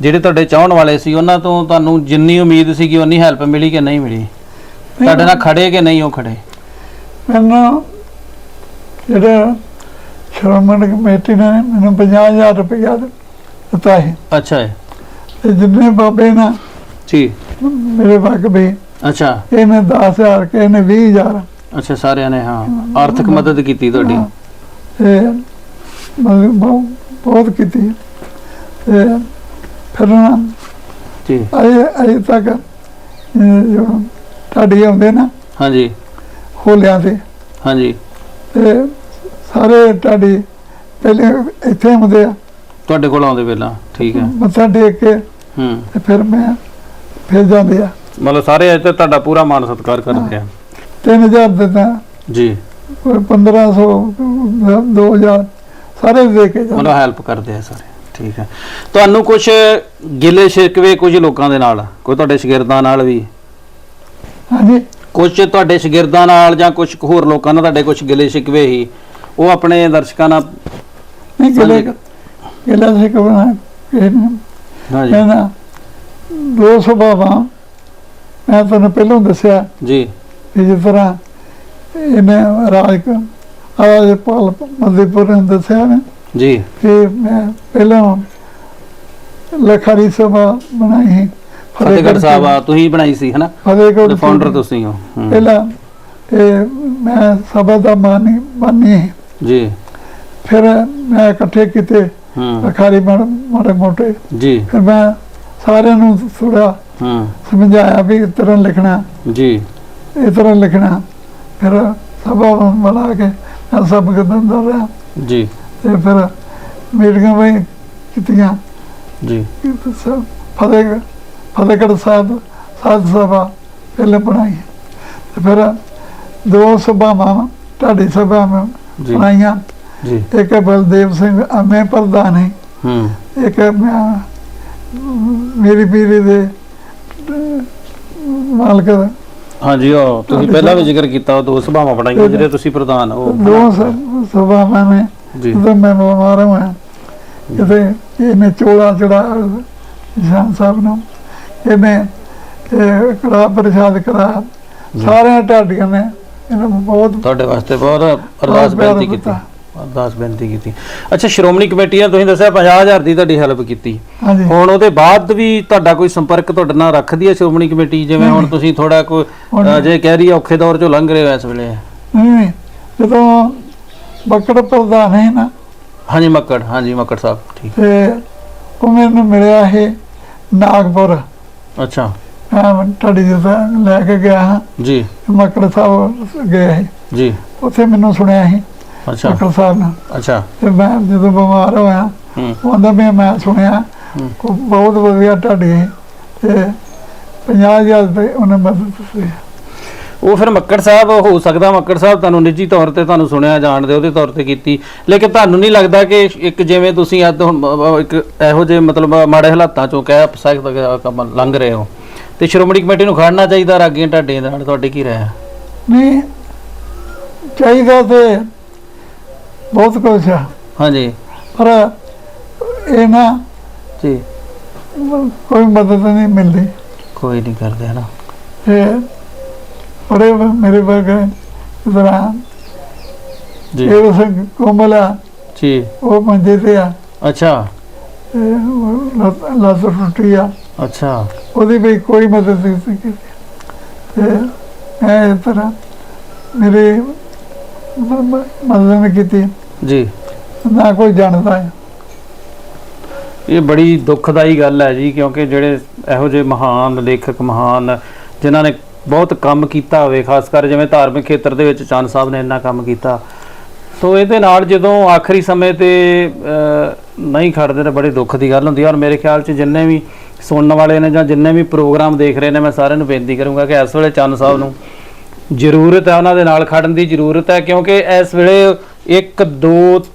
ਜਿਹੜੇ ਤੁਹਾਡੇ ਚਾਹਣ ਵਾਲੇ ਸੀ ਉਹਨਾਂ ਤੋਂ ਤੁਹਾਨੂੰ ਜਿੰਨੀ ਉਮੀਦ ਸੀਗੀ ਉਨੀ ਹੈਲਪ ਮਿਲੀ ਕਿ ਨਹੀਂ ਮਿਲੀ? ਤੁਹਾਡੇ ਨਾਲ ਖੜੇ ਕਿ ਨਹੀਂ ਉਹ ਖੜੇ?
ਮੈਨੂੰ ਜਿਹੜਾ ਸ਼੍ਰੋਮਣੀ ਕਮੇਟੀ ਨੇ ਮੈਨੂੰ 50000 ਰੁਪਇਆ ਦਿੱਤਾ। ਹੈ।
ਅੱਛਾ ਜੀ।
ਤੇ ਜਿੰਨੇ ਬਾਬੇ ਨਾ
ਜੀ।
ਮੇਰੇ ਵਗ ਵੀ
ਅੱਛਾ।
ਇਹਨੇ 10000 ਕੇ ਇਹਨੇ 20000
ਅੱਛਾ ਸਾਰਿਆਂ ਨੇ ਹਾਂ। ਆਰਥਿਕ ਮਦਦ ਕੀਤੀ ਤੁਹਾਡੀ।
ਤੇ ਮਤਲਬ ਬਹੁ- ਬਹੁਤ ਕੀਤੀ। ਤੇ ਫਿਰ ਨਾ
ਜੀ।
ਅਜੇ ਅਜੇ ਤੱਕ ਜੋ ਤੁਹਾਡੀ ਆਉਂਦੇ ਨਾ
ਹਾਂਜੀ।
ਹੋਲਿਆਂ ਤੇ।
ਹਾਂਜੀ।
ਤੇ ਸਾਰੇ ਤੁਹਾਡੀ ਪਹਿਲੇ ਇੱਥੇ ਆਉਂਦੇ ਆ।
ਤੁਹਾਡੇ ਕੋਲ ਆਉਂਦੇ ਪਹਿਲਾਂ ਠੀਕ ਹੈ।
ਮੱਥਾ ਟੇਕ ਕੇ
ਹੂੰ।
ਤੇ ਫਿਰ ਮੈਂ ਫਿਰ ਜਾਂਦੇ ਆ।
ਮਤਲਬ ਸਾਰੇ ਅੱਜ ਤੇ ਤੁਹਾਡਾ ਪੂਰਾ ਮਾਨ ਸਤਿਕਾਰ ਕਰਦੇ ਆ
3000 ਦਿੱਤਾ
ਜੀ।
ਕੋਈ 1500 2000 ਸਾਰੇ ਦੇ ਕੇ ਜਾਂਦੇ।
ਮਤਲਬ ਹੈਲਪ ਕਰਦੇ ਆ ਸਾਰੇ ਠੀਕ ਹੈ। ਤੁਹਾਨੂੰ ਕੁਝ ਗਿਲੇ ਸ਼ਿਕਵੇ ਕੁਝ ਲੋਕਾਂ ਦੇ ਨਾਲ ਕੋਈ ਤੁਹਾਡੇ ਸ਼ਾਗਿਰਦਾਂ ਨਾਲ ਵੀ?
ਹਾਂਜੀ।
ਕੁਝ ਤੁਹਾਡੇ ਸ਼ਾਗਿਰਦਾਂ ਨਾਲ ਜਾਂ ਕੁਝ ਹੋਰ ਲੋਕਾਂ ਨਾਲ ਤੁਹਾਡੇ ਕੁਝ ਗਿਲੇ ਸ਼ਿਕਵੇ ਹੀ ਉਹ ਆਪਣੇ ਦਰਸ਼ਕਾਂ ਨਾਲ
ਨਹੀਂ ਕਿਲੇ ਕਿਲੇ ਸੇ ਕਬਣਾ ਕਿ।
ਹਾਂਜੀ
ਮੈਂ ਨਾ ਦੋ ਸੁਭਾਵਾਂ ਮੈਂ ਤੁਹਾਨੂੰ ਪਹਿਲਾਂ ਦੱਸਿਆ
ਜੀ।
ਕਿ ਜਿਸ ਤਰ੍ਹਾਂ ਇਹਨੇ ਰਾਜ ਆਜ ਪਾਲ ਮਧੇਪੁਰ ਨੇ ਦੱਸਿਆ ਨਾ।
ਜੀ।
ਕਿ ਮੈਂ ਪਹਿਲਾਂ ਲਖਾਰੀ ਸਭਾ ਬਣਾਈ ਸੀ
ਫਤਿਹਗੜ੍ਹ ਸਾਹਿਬ ਆ ਤੁਸੀਂ ਬਣਾਈ ਸੀ ਹਨਾ?
ਫਤਿਹਗੜ੍ਹ
ਫਾਊਂਡਰ ਤੁਸੀਂ ਹੋ ਹੂੰ।
ਪਹਿਲਾਂ ਇਹ ਮੈਂ ਸਭਾ ਦਾ ਮਾਨੀ ਬਾਨੀ
ਜੀ।
ਫਿਰ ਮੈਂ ਇਕੱਠੇ ਕੀਤੇ
ਹੂੰ।
ਲਖਾਰੀ ਮਾੜੇ ਮੋਟੇ।
ਜੀ।
ਫਿਰ ਮੈਂ ਸਾਰਿਆਂ ਨੂੰ ਥੋੜਾ
ਹੂੰ।
ਸਮਝਾਇਆ ਵੀ ਇਸ ਤਰ੍ਹਾਂ ਲਿਖਣਾ।
ਜੀ।
ਇਸ ਤਰ੍ਹਾਂ ਲਿਖਣਾ। ਫਿਰ ਸਭਾ ਬਣਾ ਕੇ ਸਭ ਕਰਦਾ ਰਿਹਾ।
ਜੀ।
ਤੇ ਫਿਰ ਮੀਟਿੰਗਾਂ ਵੀ ਕੀਤੀਆਂ।
ਜੀ।
ਫਤਿਹ ਫਤਿਹਗੜ੍ਹ ਸਾਹਿਬ ਸਾਧ ਸਭਾ ਪਹਿਲੇ ਬਣਾਈ। ਤੇ ਫਿਰ ਦੋ ਸਭਾਵਾਂ ਢਾਡੀ ਸਭਾ ਮੈਂ ਬਣਾਈਆਂ।
ਜੀ।
ਇੱਕ ਬਲਦੇਵ ਸਿੰਘ ਅਮੇ ਪ੍ਰਧਾਨ ਹੈ।
ਹੂੰ।
ਇੱਕ ਮੇਰੀ ਪੀਰੀ ਦੇ ਮਾਲਕ ਦਾ
ਹਾਂਜੀ ਉਹ ਤੁਸੀਂ ਪਹਿਲਾਂ ਵੀ ਜ਼ਿਕਰ ਕੀਤਾ ਉਹ ਦੋ ਸਭਾਵਾਂ ਬਣਾਈਆਂ ਜਿਹੜੇ ਤੁਸੀਂ ਪ੍ਰਧਾਨ ਹੋ।
ਦੋ ਸਭਾਵਾਂ ਨੇ
ਜੀ।
ਜਦੋਂ ਮੈਂ ਬਿਮਾਰ ਹੋਇਆ ਕਿਤੇ ਇਹਨੇ ਚੋਲਾ ਚੜਾ ਨਿਸ਼ਾਨ ਸਾਹਿਬ ਨੂੰ। ਇਹਨੇ ਇਹ ਕੜਾ ਪ੍ਰਸ਼ਾਦ ਕਰਾ ਸਾਰਿਆਂ ਢਾਡੀਆਂ ਨੇ। ਇਹਨੂੰ ਬਹੁਤ
ਤੁਹਾਡੇ ਵਾਸਤੇ ਬਹੁਤ ਅਰਦਾਸ ਬੇਨਤੀ ਕੀਤਾ। ਅਰਦਾਸ ਬੇਨਤੀ ਕੀਤੀ। ਅੱਛਾ ਸ਼੍ਰੋਮਣੀ ਕਮੇਟੀ ਨੇ ਤੁਸੀਂ ਦੱਸਿਆ 50000 ਦੀ ਤੁਹਾਡੀ ਹੈਲਪ ਕੀਤੀ।
ਹਾਂਜੀ।
ਹੁਣ ਉਹਦੇ ਬਾਅਦ ਵੀ ਤੁਹਾਡਾ ਕੋਈ ਸੰਪਰਕ ਤੁਹਾਡੇ ਨਾਲ ਰੱਖਦੀ ਹੈ ਸ਼੍ਰੋਮਣੀ ਕਮੇਟੀ? ਜਿਵੇਂ ਹੁਣ ਤੁਸੀਂ ਥੋੜਾ ਅ, ਜੇ ਕਹਿ ਰਹੀ ਹੈ ਔਖੇ ਦੌਰ ਚੋਂ ਲੰਘ ਰਹੇ ਹੋ ਇਸ ਵੇਲੇ।
ਨਹੀਂ ਜਦੋਂ ਬੱਕੜ ਪ੍ਰਧਾਨ ਹੈ ਨਾ
ਹਾਂਜੀ ਮੱਕੜ ਹਾਂਜੀ ਮੱਕੜ ਸਾਹਿਬ ਠੀਕ।
ਤੇ ਉਹ ਮੈਨੂੰ ਮਿਲਿਆ ਇਹ ਨਾਗਪੁਰ।
ਅੱਛਾ।
ਮੈਂ ਢਾਡੀ ਜਿਹਾ ਲੈ ਕੇ ਗਿਆ ਹਾਂ।
ਜੀ।
ਮੱਕੜ ਸਾਹਿਬ ਗਏ
ਜੀ।
ਉੱਥੇ ਮੈਨੂੰ ਸੁਣਿਆ ਸੀ।
ਅੱਛਾ।
ਮੱਕੜ ਸਾਹਿਬ ਨੇ।
ਅੱਛਾ।
ਤੇ ਮੈਂ ਜਦੋਂ ਬਿਮਾਰ ਹੋਇਆ
ਹੂੰ।
ਉਹਦਾ ਵੀ ਮੈਂ ਸੁਣਿਆ
ਹੂੰ।
ਉਹ ਬਹੁਤ ਵਧੀਆ ਢਾਡੀ ਸੀ ਤੇ 50000 ਰੁਪਏ ਉਹਨੇ ਮਦਦ ਦਿੱਤੀ
ਉਹ ਫਿਰ ਮੱਕੜ ਸਾਹਿਬ ਹੋ ਸਕਦਾ ਮੱਕੜ ਸਾਹਿਬ ਤੁਹਾਨੂੰ ਨਿੱਜੀ ਤੌਰ ਤੇ ਤੁਹਾਨੂੰ ਸੁਣਿਆ ਜਾਣਦੇ ਉਹਦੇ ਤੌਰ ਤੇ ਕੀਤੀ। ਲੇਕਿਨ ਤੁਹਾਨੂੰ ਨਹੀਂ ਲੱਗਦਾ ਕਿ ਇੱਕ ਜਿਵੇਂ ਤੁਸੀਂ ਅੱਜ ਹੁਣ ਬ- ਬ- ਇੱਕ ਇਹੋ ਜਿਹੇ ਮਤਲਬ ਮਾੜੇ ਹਾਲਾਤਾਂ ਚੋਂ ਕਹਿ ਸਕਦੇ ਲੰਘ ਰਹੇ ਹੋ। ਤੇ ਸ਼੍ਰੋਮਣੀ ਕਮੇਟੀ ਨੂੰ ਖੜਨਾ ਚਾਹੀਦਾ ਰਾਗੀਆਂ ਢਾਡੇ ਨਾਲ ਤੁਹਾਡੇ ਕੀ ਰਾਏ ਹੈ
ਨਹੀਂ ਚਾਹੀਦਾ ਤੇ ਬਹੁਤ ਕੁਛ ਆ।
ਹਾਂਜੀ।
ਪਰ ਇਹ ਨਾ
ਜੀ।
ਕੋਈ ਮਦਦ ਨਹੀਂ ਮਿਲਦੀ।
ਕੋਈ ਨਹੀਂ ਕਰਦੇ ਹਨਾ।
ਤੇ ਬੜੇ ਮੇਰੇ ਵਰਗੇ ਜਿਹੜਾ
ਜੀ।
ਇਹ ਸਿੰਘ ਕੋਮਲਾ
ਜੀ।
ਉਹ ਮੰਜੇ ਤੇ ਆ।
ਅੱਛਾ।
ਲੱਤ ਟੁੱਟੀ ਆ।
ਅੱਛਾ।
ਉਹਦੀ ਵੀ ਕੋਈ ਮਦਦ ਨਹੀਂ ਸੀ ਤੇ ਇਸ ਤਰ੍ਹਾਂ ਮੇਰੇ ਮਦਦ ਨਹੀਂ ਕੀਤੀ।
ਜੀ।
ਨਾ ਕੋਈ ਜਾਣਦਾ ਹੈ।
ਇਹ ਬੜੀ ਦੁਖਦਾਈ ਗੱਲ ਹੈ ਜੀ ਕਿਉਂਕਿ ਜਿਹੜੇ ਇਹੋ ਜਿਹੇ ਮਹਾਨ ਲੇਖਕ ਮਹਾਨ ਜਿਨ੍ਹਾਂ ਨੇ ਬਹੁਤ ਕੰਮ ਕੀਤਾ ਹੋਵੇ ਖਾਸ ਕਰ ਜਿਵੇਂ ਧਾਰਮਿਕ ਖੇਤਰ ਦੇ ਵਿੱਚ ਚੰਦ ਸਾਹਿਬ ਨੇ ਇੰਨਾ ਕੰਮ ਕੀਤਾ। ਸੋ ਇਹਦੇ ਨਾਲ ਜਦੋਂ ਆਖਰੀ ਸਮੇਂ ਤੇ ਨਹੀਂ ਖੜਦੇ ਤਾਂ ਬੜੀ ਦੁੱਖ ਦੀ ਗੱਲ ਹੁੰਦੀ ਹੈ। ਔਰ ਮੇਰੇ ਖਿਆਲ 'ਚ ਜਿੰਨੇ ਵੀ ਸੁਣਨ ਵਾਲੇ ਨੇ ਜਾਂ ਜਿੰਨੇ ਵੀ ਪ੍ਰੋਗਰਾਮ ਦੇਖ ਰਹੇ ਨੇ ਮੈਂ ਸਾਰਿਆਂ ਨੂੰ ਬੇਨਤੀ ਕਰੂੰਗਾ ਕਿ ਇਸ ਵੇਲੇ ਚੰਦ ਸਾਹਿਬ ਨੂੰ ਜ਼ਰੂਰਤ ਹੈ ਉਹਨਾਂ ਦੇ ਨਾਲ ਖੜਨ ਦੀ ਜ਼ਰੂਰਤ ਹੈ ਕਿਉਂਕਿ ਇਸ ਵੇਲੇ 1 2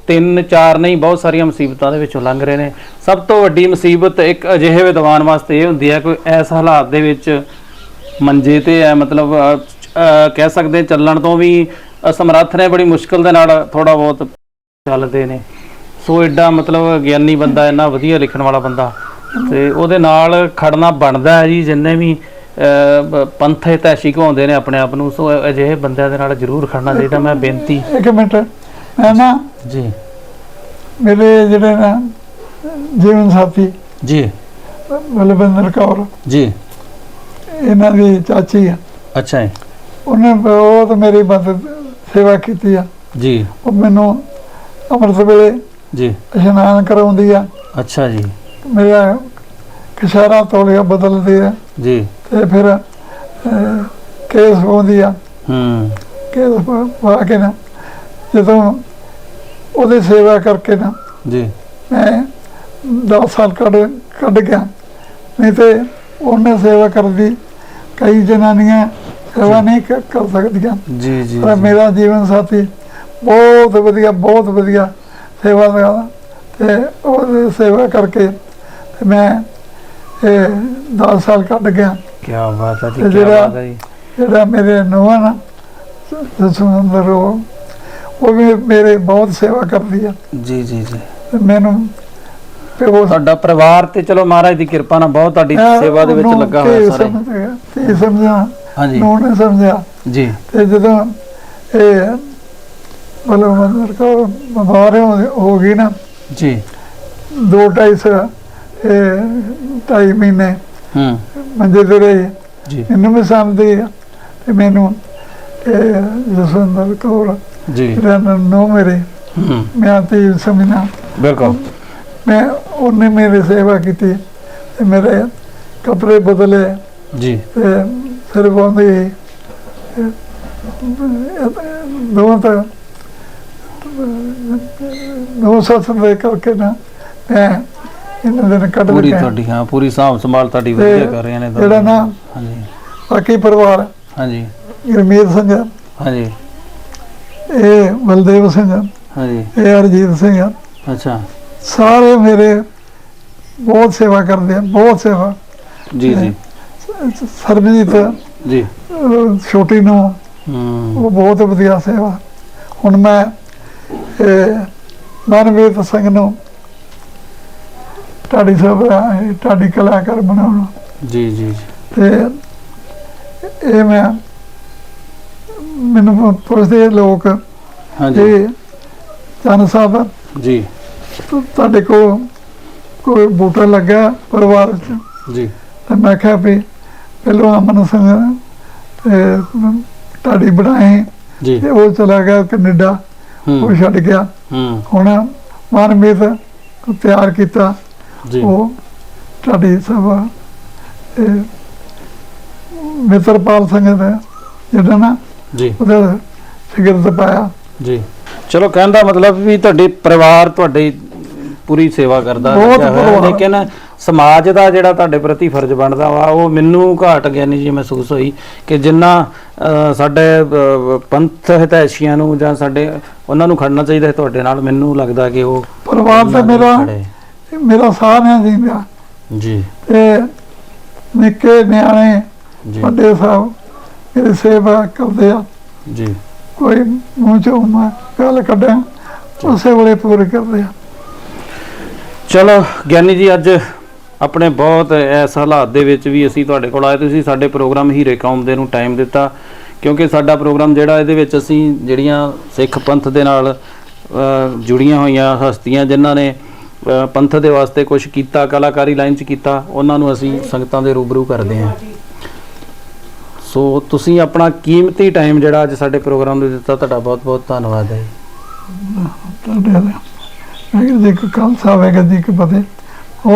3 4 ਨਹੀਂ, ਬਹੁਤ ਸਾਰੀਆਂ ਮੁਸੀਬਤਾਂ ਦੇ ਵਿੱਚੋਂ ਲੰਘ ਰਹੇ ਨੇ। ਸਭ ਤੋਂ ਵੱਡੀ ਮੁਸੀਬਤ ਇੱਕ ਅਜਿਹੇ ਵਿਦਵਾਨ ਵਾਸਤੇ ਇਹ ਹੁੰਦੀ ਹੈ ਕੋਈ ਐਸ ਹਾਲਾਤ ਦੇ ਵਿੱਚ ਮੰਜੇ ਤੇ ਹੈ, ਮਤਲਬ ਕਹਿ ਸਕਦੇ ਚੱਲਣ ਤੋਂ ਵੀ ਅਸਮਰੱਥ ਨੇ, ਬੜੀ ਮੁਸ਼ਕਲ ਦੇ ਨਾਲ ਥੋੜਾ ਬਹੁਤ ਚੱਲਦੇ ਨੇ। ਸੋ ਐਡਾ ਮਤਲਬ ਗਿਆਨੀ ਬੰਦਾ, ਇੰਨਾ ਵਧੀਆ ਲਿਖਣ ਵਾਲਾ ਬੰਦਾ ਤੇ ਉਹਦੇ ਨਾਲ ਖੜਨਾ ਬਣਦਾ ਹੈ ਜੀ, ਜਿੰਨੇ ਵੀ ਪੰਥ ਹਿਤੈਸ਼ੀ ਕਹਾਉਂਦੇ ਨੇ ਆਪਣੇ ਆਪ ਨੂੰ, ਸੋ ਅਜਿਹੇ ਬੰਦਿਆਂ ਦੇ ਨਾਲ ਜ਼ਰੂਰ ਖੜਨਾ ਚਾਹੀਦਾ, ਮੈਂ ਬੇਨਤੀ
ਇੱਕ ਮਿੰਟ। ਮੈਂ ਨਾ?
ਜੀ।
ਮੇਰੇ ਜਿਹੜੇ ਨਾ ਜੀਵਨ ਸਾਥੀ
ਜੀ।
ਬਲਵਿੰਦਰ ਕੌਰ
ਜੀ।
ਇਹਨਾਂ ਦੀ ਚਾਚੀ ਆ।
ਅੱਛਾ ਜੀ।
ਉਹਨੇ ਬਹੁਤ ਮੇਰੀ ਮਦਦ ਸੇਵਾ ਕੀਤੀ ਆ।
ਜੀ।
ਉਹ ਮੈਨੂੰ ਅੰਮ੍ਰਿਤ ਵੇਲੇ
ਜੀ।
ਇਸ਼ਨਾਨ ਕਰਾਉਂਦੀ ਆ।
ਅੱਛਾ ਜੀ।
ਮੇਰਾ ਕਿਸ਼ਾਰਾ ਤੋਲਿਆ ਬਦਲਦੀ ਆ।
ਜੀ।
ਤੇ ਫਿਰ ਕੇਸ ਪਾਉਂਦੀ ਆ।
ਹੂੰ।
ਕੇਸ ਪਾ ਕੇ ਨਾ ਜਦੋਂ ਉਹਦੀ ਸੇਵਾ ਕਰਕੇ ਨਾ
ਜੀ।
ਮੈਂ 10 ਸਾਲ ਕੱਢ ਕੱਢ ਗਿਆ। ਨਹੀਂ ਤੇ ਉਹਨੇ ਸੇਵਾ ਕਰਦੀ ਕਈ ਜਨਾਨੀਆਂ ਸੇਵਾ ਨਹੀਂ ਕਰ ਸਕਦੀਆਂ।
ਜੀ ਜੀ
ਪਰ ਮੇਰਾ ਜੀਵਨ ਸਾਥੀ ਬਹੁਤ ਵਧੀਆ ਬਹੁਤ ਵਧੀਆ ਸੇਵਾ ਦਾ ਤੇ ਉਹਦੀ ਸੇਵਾ ਕਰਕੇ ਤੇ ਮੈਂ ਇਹ 10 ਸਾਲ ਕੱਢ ਗਿਆ।
ਕੀ ਬਾਤ ਹੈ ਜੀ ਕੀ ਬਾਤ ਹੈ ਜੀ।
ਜਿਹੜਾ ਮੇਰੇ ਨੂੰਹ ਨਾ ਸੁੰਦਰ ਉਹ ਉਹ ਵੀ ਮੇਰੇ ਬਹੁਤ ਸੇਵਾ ਕਰਦੀ ਆ।
ਜੀ ਜੀ ਜੀ।
ਤੇ ਮੈਨੂੰ ਤੇ ਉਹ
ਤੁਹਾਡਾ ਪਰਿਵਾਰ ਤੇ ਚਲੋ ਮਹਾਰਾਜ ਦੀ ਕਿਰਪਾ ਨਾਲ ਬਹੁਤ ਤੁਹਾਡੀ ਸੇਵਾ ਦੇ ਵਿੱਚ
ਉਹਨੂੰ
ਲੱਗਾ ਹੋਇਆ ਸਾਰੇ।
ਧੀ ਸਮਝਿਆ
ਹਾਂਜੀ।
ਨੂੰਹ ਨੇ ਸਮਝਿਆ।
ਜੀ।
ਤੇ ਜਦੋਂ ਇਹ ਬਲੋ ਮੰਦਰ ਕੋ ਬਿਮਾਰ ਹੋ ਗਈ ਨਾ
ਜੀ।
ਦੋ ਢਾਈ ਸ ਇਹ ਢਾਈ ਮਹੀਨੇ
ਹੂੰ।
ਮੰਜੇ ਤੇ ਰਹੀ।
ਜੀ।
ਇਹਨੂੰ ਵੀ ਸਮਝਦੀ ਆ। ਤੇ ਮੈਨੂੰ ਇਹ ਜਸਵੰਦਰ ਕੌਰ
ਜੀ।
ਜਿਹੜਾ ਨੋ ਮੇਰੇ।
ਹੂੰ।
ਮੈਂ ਤੇ ਸਮਝਣਾ।
ਬਿਲਕੁਲ।
ਮੈਂ ਉਹਨੇ ਮੇਰੀ ਸੇਵਾ ਕੀਤੀ ਤੇ ਮੇਰੇ ਕੱਪੜੇ ਬਦਲੇ।
ਜੀ।
ਤੇ ਫਿਰ ਬੰਦੀ ਦੋ ਤਾਂ ਦੋ ਸੱਤ ਦੇ ਕਰਕੇ ਨਾ ਮੈਂ ਇਹਨਾਂ ਦਿਨ ਕੱਢ
ਪੂਰੀ
ਲਿਆ
ਤੁਹਾਡੀ ਹਾਂ ਪੂਰੀ ਸਾਂਭ ਸੰਭਾਲ ਤੁਹਾਡੀ
ਤੇ
ਵਧੀਆ ਕਰ ਰਹੇ ਨੇ ਤੁਹਾਡੇ।
ਜਿਹੜਾ ਨਾ
ਹਾਂਜੀ।
ਬਾਕੀ ਪਰਿਵਾਰ
ਹਾਂਜੀ।
ਗੁਰਮੀਤ ਸਿੰਘ।
ਹਾਂਜੀ।
ਇਹ ਬਲਦੇਵ ਸਿੰਘ
ਹਾਂਜੀ।
ਇਹ ਹਰਜੀਤ ਸਿੰਘ
ਅੱਛਾ।
ਸਾਰੇ ਮੇਰੇ ਬਹੁਤ ਸੇਵਾ ਕਰਦੇ ਆ ਬਹੁਤ ਸੇਵਾ।
ਜੀ ਜੀ।
ਸਰਬਜੀਤ
ਜੀ।
ਛੋਟੀ ਨੂੰ। ਉਹ ਬਹੁਤ ਵਧੀਆ ਸੇਵਾ। ਹੁਣ ਮੈਂ ਇਹ ਮਨਮੀਤ ਸਿੰਘ ਨੂੰ ਢਾਡੀ ਸਾਹਿਬ ਇਹ ਢਾਡੀ ਕਲਾਕਾਰ ਬਣਾਉਣ।
ਜੀ ਜੀ ਜੀ।
ਤੇ ਇਹ ਮੈਂ ਮੈਨੂੰ ਪੁੱਛਦੇ ਲੋਕ
ਹਾਂਜੀ।
ਚੰਨ ਸਾਹਿਬ
ਜੀ।
ਤੁਹਾਡੇ ਕੋਲ ਕੋਈ ਬੂਟਾ ਲੱਗਾ ਪਰਿਵਾਰ ਚ?
ਜੀ।
ਤੇ ਮੈਂ ਕਿਹਾ ਵੀ ਪਹਿਲਾਂ ਅਮਨ ਸਿੰਘ ਤੇ ਢਾਡੀ ਬਣਾਏ।
ਜੀ।
ਤੇ ਉਹ ਚਲਾ ਗਿਆ ਕੈਨੇਡਾ। ਉਹ ਛੱਡ ਗਿਆ। ਹੁਣ ਮਨਮੀਤ ਤਿਆਰ ਕੀਤਾ।
ਜੀ।
ਉਹ ਢਾਡੀ ਸਭਾ ਮਿੱਤਰਪਾਲ ਸਿੰਘ ਦਾ ਜਿਹੜਾ ਨਾ
ਜੀ।
ਉਹਦਾ ਸਿਗਰਤ ਪਾਇਆ।
ਜੀ। ਚਲੋ ਕਹਿਣ ਦਾ ਮਤਲਬ ਵੀ ਤੁਹਾਡੇ ਪਰਿਵਾਰ ਤੁਹਾਡੀ ਪੂਰੀ ਸੇਵਾ ਕਰਦਾ
ਪਰਿਵਾਰ।
ਲੇਕਿਨ ਸਮਾਜ ਦਾ ਜਿਹੜਾ ਤੁਹਾਡੇ ਪ੍ਰਤੀ ਫਰਜ਼ ਬਣਦਾ ਵਾ ਉਹ ਮੈਨੂੰ ਘਾਟ ਗਿਆਨੀ ਜੀ ਮਹਿਸੂਸ ਹੋਈ ਕਿ ਜਿੰਨਾ ਸਾਡੇ ਪੰਥ ਹਿਤੈਸ਼ੀਆਂ ਨੂੰ ਜਾਂ ਸਾਡੇ ਉਹਨਾਂ ਨੂੰ ਖੜਨਾ ਚਾਹੀਦਾ ਹੈ ਤੁਹਾਡੇ ਨਾਲ ਮੈਨੂੰ ਲੱਗਦਾ ਕਿ ਉਹ
ਪਰਿਵਾਰ ਤੇ ਮੇਰਾ। ਮੇਰਾ ਸਾਹ ਨਹੀਂ ਦਿੰਦਾ
ਜੀ।
ਤੇ ਨਿੱਕੇ ਨਿਆਣੇ
ਜੀ।
ਵੱਡੇ ਸਾਹਿਬ ਮੇਰੀ ਸੇਵਾ ਕਰਦੇ ਆ।
ਜੀ।
ਕੋਈ ਮੂੰਹ ਚੋਂ ਮੈਂ ਗੱਲ ਕੱਢਿਆ ਉਸੇ ਵੇਲੇ ਪੂਰੇ ਕਰਦੇ ਆ।
ਚਲੋ ਗਿਆਨੀ ਜੀ ਅੱਜ ਆਪਣੇ ਬਹੁਤ ਇਸ ਹਾਲਾਤ ਦੇ ਵਿੱਚ ਵੀ ਅਸੀਂ ਤੁਹਾਡੇ ਕੋਲ ਆਏ। ਤੁਸੀਂ ਸਾਡੇ ਪ੍ਰੋਗਰਾਮ ਹੀਰੇ ਕੌਮ ਦੇ ਨੂੰ ਟਾਈਮ ਦਿੱਤਾ ਕਿਉਂਕਿ ਸਾਡਾ ਪ੍ਰੋਗਰਾਮ ਜਿਹੜਾ ਇਹਦੇ ਵਿੱਚ ਅਸੀਂ ਜਿਹੜੀਆਂ ਸਿੱਖ ਪੰਥ ਦੇ ਨਾਲ ਜੁੜੀਆਂ ਹੋਈਆਂ ਹਸਤੀਆਂ ਜਿਨ੍ਹਾਂ ਨੇ ਪੰਥ ਦੇ ਵਾਸਤੇ ਕੁਝ ਕੀਤਾ ਕਲਾਕਾਰੀ ਲਾਈਨ 'ਚ ਕੀਤਾ ਉਹਨਾਂ ਨੂੰ ਅਸੀਂ ਸੰਗਤਾਂ ਦੇ ਰੂਬਰੂ ਕਰਦੇ ਹਾਂ। ਸੋ ਤੁਸੀਂ ਆਪਣਾ ਕੀਮਤੀ ਟਾਈਮ ਜਿਹੜਾ ਅੱਜ ਸਾਡੇ ਪ੍ਰੋਗਰਾਮ ਨੂੰ ਦਿੱਤਾ ਤੁਹਾਡਾ ਬਹੁਤ ਬਹੁਤ ਧੰਨਵਾਦ ਹੈ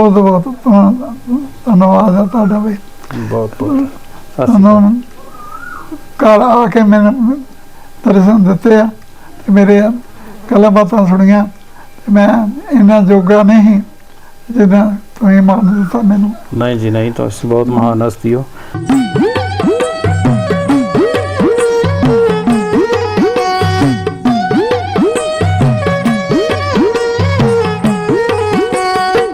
ਬਹੁਤ ਧੰਨਵਾਦ ਹੈ ਤੁਹਾਡਾ ਵੀ।
ਬਹੁਤ ਬਹੁਤ।
ਆ ਕੇ ਮੈਨੂੰ ਦਰਸ਼ਨ ਦਿੱਤੇ ਆ ਤੇ ਮੇਰੇ ਗੱਲਾਂ ਬਾਤਾਂ ਸੁਣੀਆਂ ਤੇ ਮੈਂ ਇੰਨਾ ਜੋਗਾ ਨਹੀਂ ਜਿੱਦਾਂ ਤੁਸੀਂ ਮਾਨ ਦਿੱਤਾ ਮੈਨੂੰ।
ਨਹੀਂ ਜੀ ਨਹੀਂ ਤੁਸੀਂ ਬਹੁਤ ਮਹਾਨ ਹਸਤੀ ਹੋ।